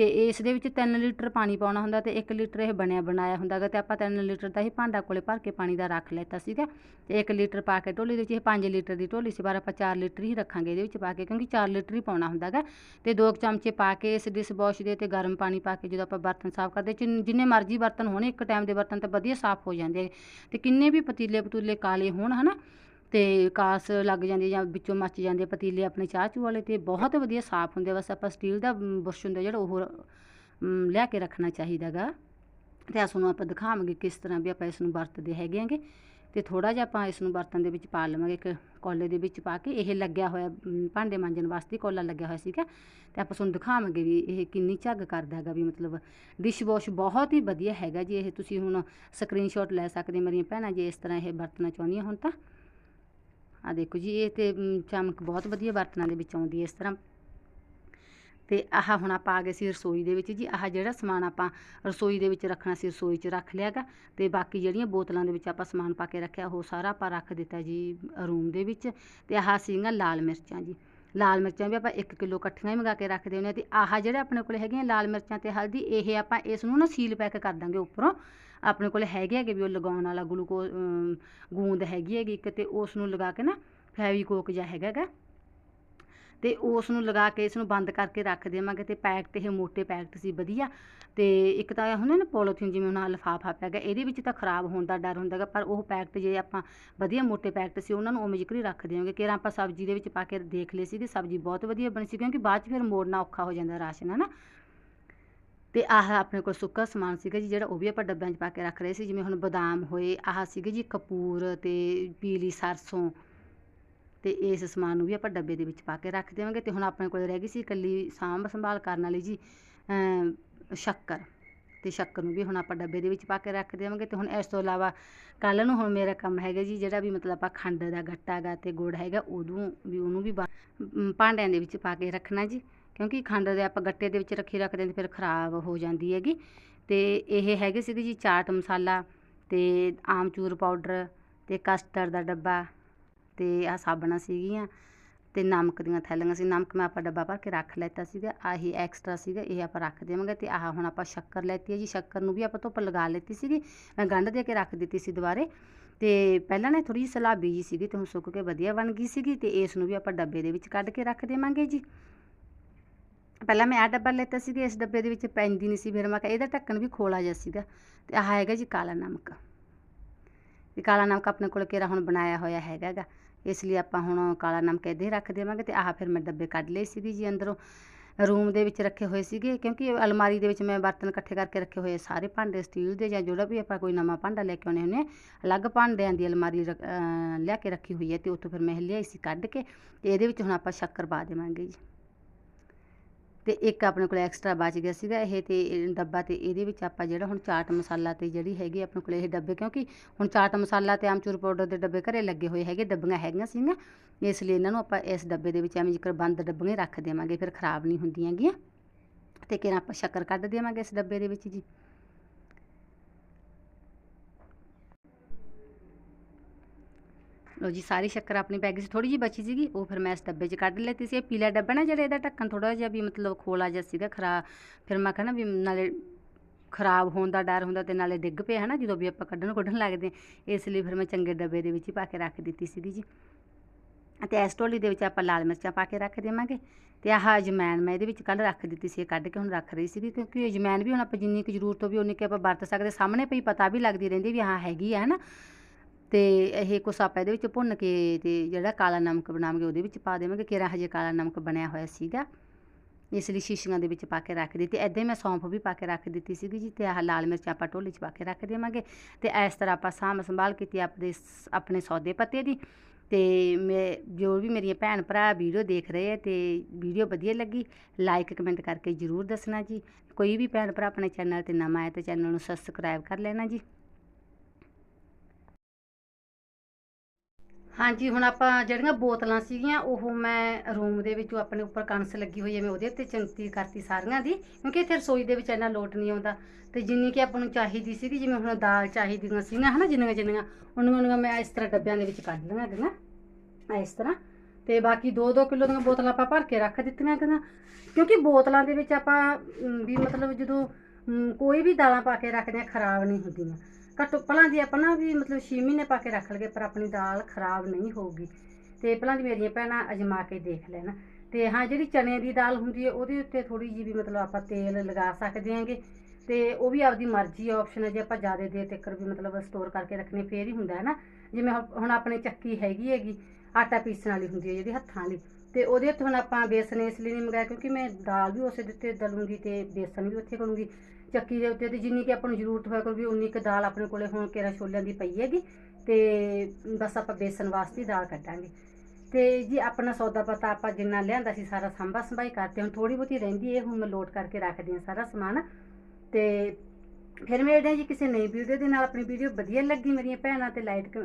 [SPEAKER 1] ਤੇ ਇਸ ਦੇ ਵਿੱਚ 3 ਲੀਟਰ ਪਾਣੀ ਪਾਉਣਾ ਹੁੰਦਾ ਤੇ 1 ਲੀਟਰ ਇਹ ਬਣਿਆ ਬਣਾਇਆ ਹੁੰਦਾ ਗਾ ਤੇ ਆਪਾਂ 3 ਲੀਟਰ ਦਾ ਹੀ ਭਾਂਡਾ ਕੋਲੇ ਭਰ ਕੇ ਪਾਣੀ ਦਾ ਰੱਖ ਲੈਤਾ ਸੀਗਾ ਤੇ 1 ਲੀਟਰ ਪਾ ਕੇ ਢੋਲੀ ਦੇ ਵਿੱਚ ਇਹ 5 ਲੀਟਰ ਦੀ ਢੋਲੀ ਸੀ ਪਰ ਆਪਾਂ 4 ਲੀਟਰ ਹੀ ਰੱਖਾਂਗੇ ਇਹਦੇ ਵਿੱਚ ਪਾ ਕੇ ਕਿਉਂਕਿ 4 ਲੀਟਰ ਹੀ ਪਾਉਣਾ ਹੁੰਦਾ ਗਾ ਤੇ ਦੋ ਕੁ ਚਮਚੇ ਪਾ ਕੇ ਇਸ ਡਿਸ ਵਾਸ਼ ਦੇ ਤੇ ਗਰਮ ਪਾਣੀ ਪਾ ਕੇ ਜਦੋਂ ਆਪਾਂ ਬਰਤਨ ਸਾਫ਼ ਕਰਦੇ ਜਿੰਨੇ ਮਰਜ਼ੀ ਬਰਤਨ ਹੋਣੇ ਇੱਕ ਟਾਈਮ ਦੇ ਬਰਤਨ ਤਾਂ ਵਧੀਆ ਸਾਫ਼ ਹੋ ਜਾਂਦੇ ਆ ਤੇ ਕਿੰਨੇ ਵੀ ਪਤੀਲੇ ਪਤੂਲੇ ਕਾਲੇ ਹੋਣ ਹਨਾ ਤੇ ਕਾਸ ਲੱਗ ਜਾਂਦੀ ਜਾਂ ਵਿੱਚੋਂ ਮੱਚ ਜਾਂਦੇ ਆ ਪਤੀਲੇ ਆਪਣੇ ਚਾਹ ਚੂ ਵਾਲੇ ਤੇ ਬਹੁਤ ਵਧੀਆ ਸਾਫ਼ ਹੁੰਦੇ ਆ। ਬਸ ਆਪਾਂ ਸਟੀਲ ਦਾ ਮ, ਬੁਰਸ਼ ਹੁੰਦਾ ਜਿਹੜਾ ਉਹ ਲਿਆ ਕੇ ਰੱਖਣਾ ਚਾਹੀਦਾ ਗਾ। ਤੇ ਇਸ ਨੂੰ ਆਪਾਂ ਦਿਖਾਵਾਂਗੇ ਕਿਸ ਤਰ੍ਹਾਂ ਵੀ ਆਪਾਂ ਇਸ ਨੂੰ ਵਰਤਦੇ ਹੈਗੇ ਆਂਗੇ ਤੇ ਥੋੜਾ ਜਿਹਾ ਆਪਾਂ ਇਸ ਨੂੰ ਬਰਤਨ ਦੇ ਵਿੱਚ ਪਾ ਲਵਾਂਗੇ ਇੱਕ ਕੋਲੇ ਦੇ ਵਿੱਚ ਪਾ ਕੇ। ਇਹ ਲੱਗਿਆ ਹੋਇਆ ਭਾਂਡੇ ਮਾਂਜਣ ਵਾਸਤੇ ਕੋਲਾ ਲੱਗਿਆ ਹੋਇਆ ਸੀਗਾ। ਤੇ ਆਪਾਂ ਤੁਹਾਨੂੰ ਦਿਖਾਵਾਂਗੇ ਵੀ ਇਹ ਕਿੰਨੀ ਝੱਗ ਕਰਦਾ ਹੈਗਾ ਵੀ ਮਤਲਬ ਡਿਸ਼ ਵਾਸ਼ ਬਹੁਤ ਹੀ ਵਧੀਆ ਹੈਗਾ ਜੀ। ਇਹ ਤੁਸੀਂ ਹੁਣ ਸਕਰੀਨਸ਼ਾਟ ਲੈ ਸਕਦੇ ਮੇਰੀਆਂ ਭੈਣਾਂ ਜੇ ਇਸ ਤਰ੍ਹਾਂ ਇਹ ਵਰਤਣਾ ਚਾਹੁੰਦੀਆਂ ਹੁਣ ਤਾਂ। ਆ ਦੇਖੋ ਜੀ, ਇਹ ਤੇ ਚਮਕ ਬਹੁਤ ਵਧੀਆ ਬਰਤਨਾਂ ਦੇ ਵਿੱਚ ਆਉਂਦੀ ਹੈ ਇਸ ਤਰ੍ਹਾਂ। ਤੇ ਆਹ ਹੁਣ ਆਪਾਂ ਆ ਗਏ ਸੀ ਰਸੋਈ ਦੇ ਵਿੱਚ ਜੀ, ਆਹ ਜਿਹੜਾ ਸਮਾਨ ਆਪਾਂ ਰਸੋਈ ਦੇ ਵਿੱਚ ਰੱਖਣਾ ਸੀ, ਰਸੋਈ 'ਚ ਰੱਖ ਲਿਆਗਾ ਤੇ ਬਾਕੀ ਜਿਹੜੀਆਂ ਬੋਤਲਾਂ ਦੇ ਵਿੱਚ ਆਪਾਂ ਸਮਾਨ ਪਾ ਕੇ ਰੱਖਿਆ, ਉਹ ਸਾਰਾ ਆਪਾਂ ਰੱਖ ਦਿੱਤਾ ਜੀ, ਰੂਮ ਦੇ ਵਿੱਚ। ਤੇ ਆਹ ਸੀਗੀਆਂ ਲਾਲ ਮਿਰਚਾਂ ਜੀ। ਲਾਲ ਮਿਰਚਾਂ ਵੀ ਆਪਾਂ 1 ਕਿਲੋ ਇਕੱਠੀਆਂ ਹੀ ਮੰਗਾ ਕੇ ਰੱਖਦੇ ਹੁੰਦੇ ਹਾਂ। ਤੇ ਆਹ ਜਿਹੜੇ ਆਪਣੇ ਕੋਲ ਹੈਗੀਆਂ ਲਾਲ ਮਿਰਚਾਂ ਤੇ ਹਲਦੀ, ਇਹ ਆਪਾਂ ਇਸ ਨੂੰ ਨਾ ਸੀਲ ਪੈਕ ਕਰ ਦਾਂਗੇ ਉੱਪਰੋਂ। ਆਪਣੇ ਕੋਲ ਹੈਗੇ ਹੈਗੇ ਵੀ ਉਹ ਲਗਾਉਣ ਵਾਲਾ ਗਲੂਕੋ ਗੂੰਦ ਹੈਗੀ ਹੈਗੀ ਇੱਕ ਤੇ ਉਸ ਨੂੰ ਲਗਾ ਕੇ ਨਾ ਫੈਵੀਕੋਕ ਜਿਹਾ ਹੈਗਾ ਗਾ ਤੇ ਉਸ ਨੂੰ ਲਗਾ ਕੇ ਇਸ ਨੂੰ ਬੰਦ ਕਰਕੇ ਰੱਖ ਦੇਵਾਂਗੇ ਤੇ ਪੈਕਟ ਇਹ ਮੋਟੇ ਪੈਕਟ ਸੀ ਵਧੀਆ। ਤੇ ਇੱਕ ਤਾਂ ਹੁੰਦਾ ਨਾ ਪੋਲੀਥੀਨ ਜਿਵੇਂ ਹੁਣ ਆਹ ਲਿਫਾਫਾ ਪਿਆ ਗਾ ਇਹਦੇ ਵਿੱਚ ਤਾਂ ਖਰਾਬ ਹੋਣ ਦਾ ਡਰ ਹੁੰਦਾ ਗਾ ਪਰ ਉਹ ਪੈਕਟ ਜੇ ਆਪਾਂ ਵਧੀਆ ਮੋਟੇ ਪੈਕਟ ਸੀ ਉਹਨਾਂ ਨੂੰ ਉਵੇਂ ਜਿਕਰ ਰੱਖ ਦੇਵਾਂਗੇ। ਕਿ ਆਪਾਂ ਸਬਜ਼ੀ ਦੇ ਵਿੱਚ ਪਾ ਕੇ ਦੇਖ ਲਈ ਸੀਗੀ, ਸਬਜ਼ੀ ਬਹੁਤ ਵਧੀਆ ਬਣੀ ਸੀ ਕਿਉਂਕਿ ਬਾਅਦ ਚ ਫਿਰ ਮੋੜਨਾ ਔਖਾ ਹੋ ਜਾਂਦਾ ਰਾਸ਼ਨ, ਹੈ ਨਾ? ਤੇ ਆਹ ਆਪਣੇ ਕੋਲ ਸੁੱਕਾ ਸਮਾਨ ਸੀਗਾ ਜੀ, ਜਿਹੜਾ ਉਹ ਵੀ ਆਪਾਂ ਡੱਬਿਆਂ 'ਚ ਪਾ ਕੇ ਰੱਖ ਰਹੇ ਸੀ, ਜਿਵੇਂ ਹੁਣ ਬਦਾਮ ਹੋਏ, ਆਹ ਸੀਗੇ ਜੀ ਕਪੂਰ ਤੇ ਪੀਲੀ ਸਰਸੋਂ। ਤੇ ਇਸ ਸਮਾਨ ਨੂੰ ਵੀ ਆਪਾਂ ਡੱਬੇ ਦੇ ਵਿੱਚ ਪਾ ਕੇ ਰੱਖ ਦੇਵਾਂਗੇ ਤੇ ਹੁਣ ਆਪਣੇ ਕੋਲ ਰਹਿ ਗਈ ਸੀ ਇਕੱਲੀ ਸਾਂਭ ਸੰਭਾਲ ਕਰਨ ਵਾਲੀ ਜੀ ਸ਼ੱਕਰ। ਤੇ ਸ਼ੱਕਰ ਨੂੰ ਵੀ ਹੁਣ ਆਪਾਂ ਡੱਬੇ ਦੇ ਵਿੱਚ ਪਾ ਕੇ ਰੱਖ ਦੇਵਾਂਗੇ ਤੇ ਹੁਣ ਇਸ ਤੋਂ ਇਲਾਵਾ ਕੱਲ ਨੂੰ ਹੁਣ ਮੇਰਾ ਕੰਮ ਹੈਗਾ ਜੀ, ਜਿਹੜਾ ਵੀ ਮਤਲਬ ਆਪਾਂ ਖੰਡ ਦਾ, ਗੱਟਾ ਹੈਗਾ ਤੇ ਗੁੜ ਹੈਗਾ, ਉਦੋਂ ਵੀ ਉਹਨੂੰ ਵੀ ਭਾਂਡਿਆਂ ਦੇ ਵਿੱਚ ਪਾ ਕੇ ਰੱਖਣਾ ਜੀ। ਕਿਉਂਕਿ ਖੰਡ ਦੇ ਆਪਾਂ ਗੱਟੇ ਦੇ ਵਿੱਚ ਰੱਖੀ ਰੱਖਦੇ ਹਾਂ ਤੇ ਫਿਰ ਖਰਾਬ ਹੋ ਜਾਂਦੀ ਹੈਗੀ। ਤੇ ਇਹ ਹੈਗੇ ਸੀਗੇ ਜੀ ਚਾਟ ਮਸਾਲਾ ਤੇ ਆਮਚੂਰ ਪਾਊਡਰ ਤੇ ਕਸਟਰਡ ਦਾ ਡੱਬਾ ਤੇ ਆ ਸਾਬਣਾਂ ਸੀਗੀਆਂ ਤੇ ਨਮਕ ਦੀਆਂ ਥੈਲੀਆਂ ਸੀ। ਨਮਕ ਮੈਂ ਆਪਾਂ ਡੱਬਾ ਭਰ ਕੇ ਰੱਖ ਲੈਤਾ ਸੀਗਾ। ਆਹੀ ਐਕਸਟਰਾ ਸੀਗਾ, ਇਹ ਆਪਾਂ ਰੱਖ ਦੇਵਾਂਗੇ ਤੇ ਆਹ ਹੁਣ ਆਪਾਂ ਸ਼ੱਕਰ ਲੈਤੀ ਹੈ ਜੀ। ਸ਼ੱਕਰ ਨੂੰ ਵੀ ਆਪਾਂ ਧੁੱਪ ਲਗਾ ਲੈਤੀ ਸੀਗੀ। ਮੈਂ ਗੰਢ ਦੇ ਕੇ ਰੱਖ ਦਿੱਤੀ ਸੀ ਦੁਬਾਰੇ ਤੇ ਪਹਿਲਾਂ ਨਾ ਥੋੜੀ ਜਿਹੀ ਸਲਾਬੀ ਜੀ ਸੀਗੀ ਤੇ ਹੁਣ ਸੁੱਕ ਕੇ ਵਧੀਆ ਬਣ ਗਈ ਸੀਗੀ ਤੇ ਇਸ ਨੂੰ ਵੀ ਆਪਾਂ ਡੱਬੇ ਦੇ ਵਿੱਚ ਕੱਢ ਕੇ ਰੱਖ ਦੇਵਾਂਗੇ ਜੀ। ਪਹਿਲਾਂ ਮੈਂ ਆ ਡੱਬਾ ਲੈਤਾ ਸੀਗਾ ਇਸ ਡੱਬੇ ਦੇ ਵਿੱਚ ਪੈਂਦੀ ਨਹੀਂ ਸੀ ਫਿਰ ਮੈਂ ਕਿਹਾ ਇਹਦਾ ਢੱਕਣ ਵੀ ਖੋਲਾ ਜਿਹਾ ਸੀਗਾ ਤੇ ਆਹ ਹੈਗਾ ਜੀ ਕਾਲਾ ਨਮਕ। ਤੇ ਕਾਲਾ ਨਮਕ ਆਪਣੇ ਕੋਲ ਕਿਹੜਾ ਹੁਣ ਬਣਾਇਆ ਹੋਇਆ ਹੈਗਾ ਗਾ ਇਸ ਲਈ ਆਪਾਂ ਹੁਣ ਕਾਲਾ ਨਮਕ ਇੱਦਾਂ ਹੀ ਰੱਖ ਦੇਵਾਂਗੇ ਤੇ ਆਹ ਫਿਰ ਮੈਂ ਡੱਬੇ ਕੱਢ ਲਏ ਸੀਗੇ ਜੀ ਅੰਦਰੋਂ। ਰੂਮ ਦੇ ਵਿੱਚ ਰੱਖੇ ਹੋਏ ਸੀਗੇ ਕਿਉਂਕਿ ਅਲਮਾਰੀ ਦੇ ਵਿੱਚ ਮੈਂ ਬਰਤਨ ਇਕੱਠੇ ਕਰਕੇ ਰੱਖੇ ਹੋਏ ਆ, ਸਾਰੇ ਭਾਂਡੇ ਸਟੀਲ ਦੇ ਜਾਂ ਜਿਹੜਾ ਵੀ ਆਪਾਂ ਕੋਈ ਨਵਾਂ ਭਾਂਡਾ ਲੈ ਕੇ ਆਉਣੇ ਹੁੰਦੇ ਆ ਅਲੱਗ ਭਾਂਡਿਆਂ ਦੀ ਅਲਮਾਰੀ ਰੱਖ- ਲਿਆ ਕੇ ਰੱਖੀ ਹੋਈ ਹੈ ਤੇ ਉੱਥੋਂ ਫਿਰ ਮੈਂ ਲਿਆਈ ਸੀ ਕੱਢ ਕੇ ਤੇ ਇਹਦੇ ਵਿੱਚ ਹੁਣ ਆਪਾਂ ਸ਼ੱਕਰ ਪਾ ਦੇਵਾਂਗੇ ਜੀ। ਤੇ ਇੱਕ ਆਪਣੇ ਕੋਲ ਐਕਸਟਰਾ ਬਚ ਗਿਆ ਸੀਗਾ ਇਹ ਤੇ ਡੱਬਾ ਤੇ ਇਹਦੇ ਵਿੱਚ ਆਪਾਂ ਜਿਹੜਾ ਹੁਣ ਚਾਟ ਮਸਾਲਾ ਤੇ ਜਿਹੜੀ ਹੈਗੀ ਆਪਣੇ ਕੋਲ ਇਹ ਡੱਬੇ, ਕਿਉਂਕਿ ਹੁਣ ਚਾਟ ਮਸਾਲਾ ਤੇ ਆਮਚੂਰ ਪਾਊਡਰ ਦੇ ਡੱਬੇ ਘਰੇ ਲੱਗੇ ਹੋਏ ਹੈਗੇ, ਡੱਬੀਆਂ ਹੈਗੀਆਂ ਸੀਗੀਆਂ, ਇਸ ਲਈ ਇਹਨਾਂ ਨੂੰ ਆਪਾਂ ਇਸ ਡੱਬੇ ਦੇ ਵਿੱਚ ਐਵੇਂ ਜਿਕਰ ਬੰਦ ਡੱਬੀਆਂ ਰੱਖ ਦੇਵਾਂਗੇ, ਫਿਰ ਖਰਾਬ ਨਹੀਂ ਹੁੰਦੀਆਂ ਗੀਆਂ ਤੇ ਕਿਰਾਂ ਆਪਾਂ ਸ਼ੱਕਰ ਕੱਢ ਦੇਵਾਂਗੇ ਇਸ ਡੱਬੇ ਦੇ ਵਿੱਚ ਜੀ। ਲੋ ਜੀ, ਸਾਰੀ ਸ਼ੱਕਰ ਆਪਣੀ ਪੈਗ 'ਚ ਥੋੜੀ ਜਿਹੀ ਬਚੀ ਸੀਗੀ, ਉਹ ਫਿਰ ਮੈਂ ਇਸ ਡੱਬੇ 'ਚ ਕੱਢ ਲੈਤੀ ਸੀ ਇਹ ਪੀਲਾ ਡੱਬਾ ਨਾ ਜਿਹੜਾ ਇਹਦਾ ਢੱਕਣ ਥੋੜਾ ਜਿਹਾ ਵੀ ਮਤਲਬ ਖੋਲਾ ਜਿਹਾ ਸੀਗਾ, ਖਰਾ, ਫਿਰ ਮੈਂ ਕਹਿੰਦਾ ਵੀ ਨਾਲੇ ਖਰਾਬ ਹੋਣ ਦਾ ਡਰ ਹੁੰਦਾ ਤੇ ਨਾਲੇ ਡਿੱਗ ਪਿਆ, ਹਨਾ, ਜਦੋਂ ਵੀ ਆਪਾਂ ਕੱਢਣ ਕੱਢਣ ਲੱਗਦੇ ਹਾਂ। ਇਸ ਲਈ ਫਿਰ ਮੈਂ ਚੰਗੇ ਡੱਬੇ ਦੇ ਵਿੱਚ ਹੀ ਪਾ ਕੇ ਰੱਖ ਦਿੱਤੀ ਸੀਗੀ ਜੀ ਤੇ ਇਸ ਢੋਲੀ ਦੇ ਵਿੱਚ ਆਪਾਂ ਲਾਲ ਮਿਰਚਾਂ ਪਾ ਕੇ ਰੱਖ ਦੇਵਾਂਗੇ, ਤੇ ਆਹ ਅਜਮੈਨ ਮੈਂ ਇਹਦੇ ਵਿੱਚ ਕੱਲ ਰੱਖ ਦਿੱਤੀ ਸੀ, ਇਹ ਕੱਢ ਕੇ ਹੁਣ ਰੱਖ ਰਹੀ ਸੀਗੀ, ਕਿਉਂਕਿ ਅਜਮੈਨ ਵੀ ਹੁਣ ਆਪਾਂ ਜਿੰਨੀ ਕੁ ਜ਼ਰੂਰਤ ਹੋਵੇ ਉਨੀ ਕੁ ਆਪਾਂ ਵਰਤ ਸਕਦੇ, ਸਾਹਮਣੇ ਪਈ ਪਤਾ ਵੀ ਲੱਗਦੀ ਰਹਿੰਦੀ ਵੀ ਹਾਂ ਹੈਗੀ ਆ, ਹਨਾ ਅਤੇ ਇਹ ਕੁਛ ਆਪਾਂ ਇਹਦੇ ਵਿੱਚ ਭੁੰਨ ਕੇ ਅਤੇ ਜਿਹੜਾ ਕਾਲਾ ਨਮਕ ਬਣਾਵਾਂਗੇ, ਉਹਦੇ ਵਿੱਚ ਪਾ ਦੇਵਾਂਗੇ ਕਿਰਾ ਹਜੇ ਕਾਲਾ ਨਮਕ ਬਣਿਆ ਹੋਇਆ ਸੀਗਾ। ਇਸ ਲਈ ਸ਼ੀਸ਼ੀਆਂ ਦੇ ਵਿੱਚ ਪਾ ਕੇ ਰੱਖ ਦਿੱਤੀ। ਐਦਾਂ ਹੀ ਮੈਂ ਸੌਂਫ ਵੀ ਪਾ ਕੇ ਰੱਖ ਦਿੱਤੀ ਸੀਗੀ ਜੀ ਤੇ ਆਹ ਲਾਲ ਮਿਰਚ ਆਪਾਂ ਢੋਲੀ 'ਚ ਪਾ ਕੇ ਰੱਖ ਦੇਵਾਂਗੇ। ਤੇ ਇਸ ਤਰ੍ਹਾਂ ਆਪਾਂ ਸਾਂਭ ਸੰਭਾਲ ਕੀਤੀ ਆਪਣੇ ਸ- ਆਪਣੇ ਸੌਦੇ ਪੱਤੇ ਦੀ। ਤੇ ਮੈਂ, ਜੋ ਵੀ ਮੇਰੀਆਂ ਭੈਣ ਭਰਾ ਵੀਡੀਓ ਦੇਖ ਰਹੇ ਆ ਤੇ ਵੀਡੀਓ ਵਧੀਆ ਲੱਗੀ, ਲਾਈਕ ਕਮੈਂਟ ਕਰਕੇ ਜਰੂਰ ਦੱਸਣਾ ਜੀ। ਕੋਈ ਵੀ ਭੈਣ ਭਰਾ ਆਪਣੇ ਚੈਨਲ ਤੇ ਨਵਾਂ ਆਇਆ ਤੇ ਚੈਨਲ ਨੂੰ ਸਬਸਕ੍ਰਾਈਬ ਕਰ ਲੈਣਾ ਜੀ। ਹਾਂਜੀ, ਹੁਣ ਆਪਾਂ ਜਿਹੜੀਆਂ ਬੋਤਲਾਂ ਸੀਗੀਆਂ, ਉਹ ਮੈਂ ਰੂਮ ਦੇ ਵਿੱਚੋਂ ਆਪਣੇ ਉੱਪਰ ਕਣਸ ਲੱਗੀ ਹੋਈ ਹੈ ਮੈਂ ਉਹਦੇ ਉੱਤੇ ਚਿੰਤੀ ਕਰਤੀ ਸਾਰੀਆਂ ਦੀ, ਕਿਉਂਕਿ ਇੱਥੇ ਰਸੋਈ ਦੇ ਵਿੱਚ ਇੰਨਾ ਲੋਟ ਨਹੀਂ ਆਉਂਦਾ। ਤੇ ਜਿੰਨੀ ਕਿ ਆਪਾਂ ਨੂੰ ਚਾਹੀਦੀ ਸੀਗੀ, ਜਿਵੇਂ ਹੁਣ ਦਾਲ ਚਾਹੀਦੀਆਂ ਸੀਗੀਆਂ, ਹਨਾ, ਜਿੰਨੀਆਂ ਜਿੰਨੀਆਂ ਉਹਨਾਂ ਉਹਨਾਂ ਮੈਂ ਇਸ ਤਰ੍ਹਾਂ ਡੱਬਿਆਂ ਦੇ ਵਿੱਚ ਕੱਢ ਲਈਆਂ ਹੈਗੀਆਂ ਇਸ ਤਰ੍ਹਾਂ। ਤੇ ਬਾਕੀ 2-2 ਕਿਲੋ ਦੀਆਂ ਬੋਤਲਾਂ ਆਪਾਂ ਭਰ ਕੇ ਰੱਖ ਦਿੱਤੀਆਂ ਗਈਆਂ, ਕਿਉਂਕਿ ਬੋਤਲਾਂ ਦੇ ਵਿੱਚ ਆਪਾਂ ਵੀ ਮਤਲਬ ਜਦੋਂ ਕੋਈ ਵੀ ਦਾਲਾਂ ਪਾ ਕੇ ਰੱਖਦੇ ਆ, ਖਰਾਬ ਨਹੀਂ ਹੁੰਦੀਆਂ। ਘੱਟੋ ਭਲਾਂ ਦੀ ਆਪਾਂ ਨਾ ਵੀ ਮਤਲਬ 6 ਮਹੀਨੇ ਪਾ ਕੇ ਰੱਖ ਲਗੇ, ਪਰ ਆਪਣੀ ਦਾਲ ਖਰਾਬ ਨਹੀਂ ਹੋਊਗੀ। ਤੇ ਪਹਿਲਾਂ ਦੀ ਮੇਰੀਆਂ ਭੈਣਾਂ ਅਜਮਾ ਕੇ ਦੇਖ ਲੈਣਾ। ਤੇ ਹਾਂ, ਜਿਹੜੀ ਚਨੇ ਦੀ ਦਾਲ ਹੁੰਦੀ ਹੈ, ਉਹਦੇ ਉੱਤੇ ਥੋੜੀ ਜਿਹੀ ਵੀ ਮਤਲਬ ਆਪਾਂ ਤੇਲ ਲਗਾ ਸਕਦੇ ਹਾਂਗੇ। ਤੇ ਉਹ ਵੀ ਆਪਦੀ ਮਰਜ਼ੀ ਆਪਸ਼ਨ ਹੈ ਜੇ ਆਪਾਂ ਜ਼ਿਆਦਾ ਦੇਰ ਤੱਕ ਵੀ ਮਤਲਬ ਸਟੋਰ ਕਰਕੇ ਰੱਖਣੇ, ਫੇਰ ਹੀ ਹੁੰਦਾ ਹੈ ਨਾ। ਜਿਵੇਂ ਹੁਣ- ਹੁਣ ਆਪਣੇ ਚੱਕੀ ਹੈਗੀ ਹੈਗੀ, ਆਟਾ ਪੀਸਣ ਵਾਲੀ ਹੁੰਦੀ ਹੈ ਜਿਹੜੀ ਹੱਥਾਂ ਵਾਲੀ। ਤੇ ਉਹਦੇ ਉੱਤੇ ਹੁਣ ਆਪਾਂ ਬੇਸਨ ਇਸ ਲਈ ਨਹੀਂ ਮੰਗਾਇਆ, ਕਿਉਂਕਿ ਮੈਂ ਦਾਲ ਵੀ ਉਸੇ ਦੇ ਉੱਤੇ ਦਲੂੰਗੀ ਤੇ ਬੇਸਨ ਵੀ ਉੱਥੇ ਕਰੂੰਗੀ ਚੱਕੀ ਦੇ ਉੱਤੇ ਤੇ ਜਿੰਨੀ ਕਿ ਆਪਾਂ ਨੂੰ ਜ਼ਰੂਰਤ ਹੋਇਆ ਕਰੂਗੀ, ਉਨੀ ਕੁ ਦਾਲ ਆਪਣੇ ਕੋਲੇ ਹੁਣ ਕੇਰਾ ਛੋਲਿਆਂ ਦੀ ਪਈ ਹੈਗੀ ਤੇ ਬਸ ਆਪਾਂ ਬੇਸਣ ਵਾਸਤੇ ਦਾਲ ਕੱਢਾਂਗੇ। ਤੇ ਜੀ ਆਪਣਾ ਸੌਦਾ ਪਤਾ ਆਪਾਂ ਜਿੰਨਾ ਲਿਆਂਦਾ ਸੀ ਸਾਰਾ ਸੰਭਾ ਸੰਭਾਈ ਕਰਦੇ ਹੁਣ ਥੋੜੀ ਬਹੁਤੀ ਰਹਿੰਦੀ ਹੈ ਹੁਣ ਮੈਂ ਲੋਡ ਕਰਕੇ ਰੱਖਦੀ ਹਾਂ ਸਾਰਾ ਸਮਾਨ। ਤੇ ਫਿਰ ਮਿਲਦੇ ਹਾਂ ਜੀ ਕਿਸੇ ਨਈ ਵੀਡੀਓ ਦੇ ਨਾਲ। ਆਪਣੀ ਵੀਡੀਓ ਵਧੀਆ ਲੱਗੀ ਮੇਰੀਆਂ ਭੈਣਾਂ ਤੇ ਲਾਈਕ,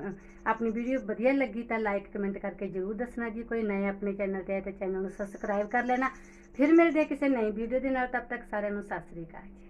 [SPEAKER 1] ਆਪਣੀ ਵੀਡੀਓ ਵਧੀਆ ਲੱਗੀ ਤਾਂ ਲਾਈਕ ਕਮੈਂਟ ਕਰਕੇ ਜਰੂਰ ਦੱਸਣਾ ਜੀ। ਕੋਈ ਨਏ ਆਪਣੇ ਚੈਨਲ ਤੇ ਆਏ ਤਾਂ ਚੈਨਲ ਨੂੰ ਸਬਸਕ੍ਰਾਈਬ ਕਰ ਲੈਣਾ। ਫਿਰ ਮਿਲਦੇ ਹਾਂ ਕਿਸੇ ਨਈ ਵੀਡੀਓ ਦੇ ਨਾਲ। ਤਦ ਤੱਕ ਸਾਰਿਆਂ ਨੂੰ ਸਤਿ ਸ੍ਰੀ ਅਕਾਲ ਜੀ।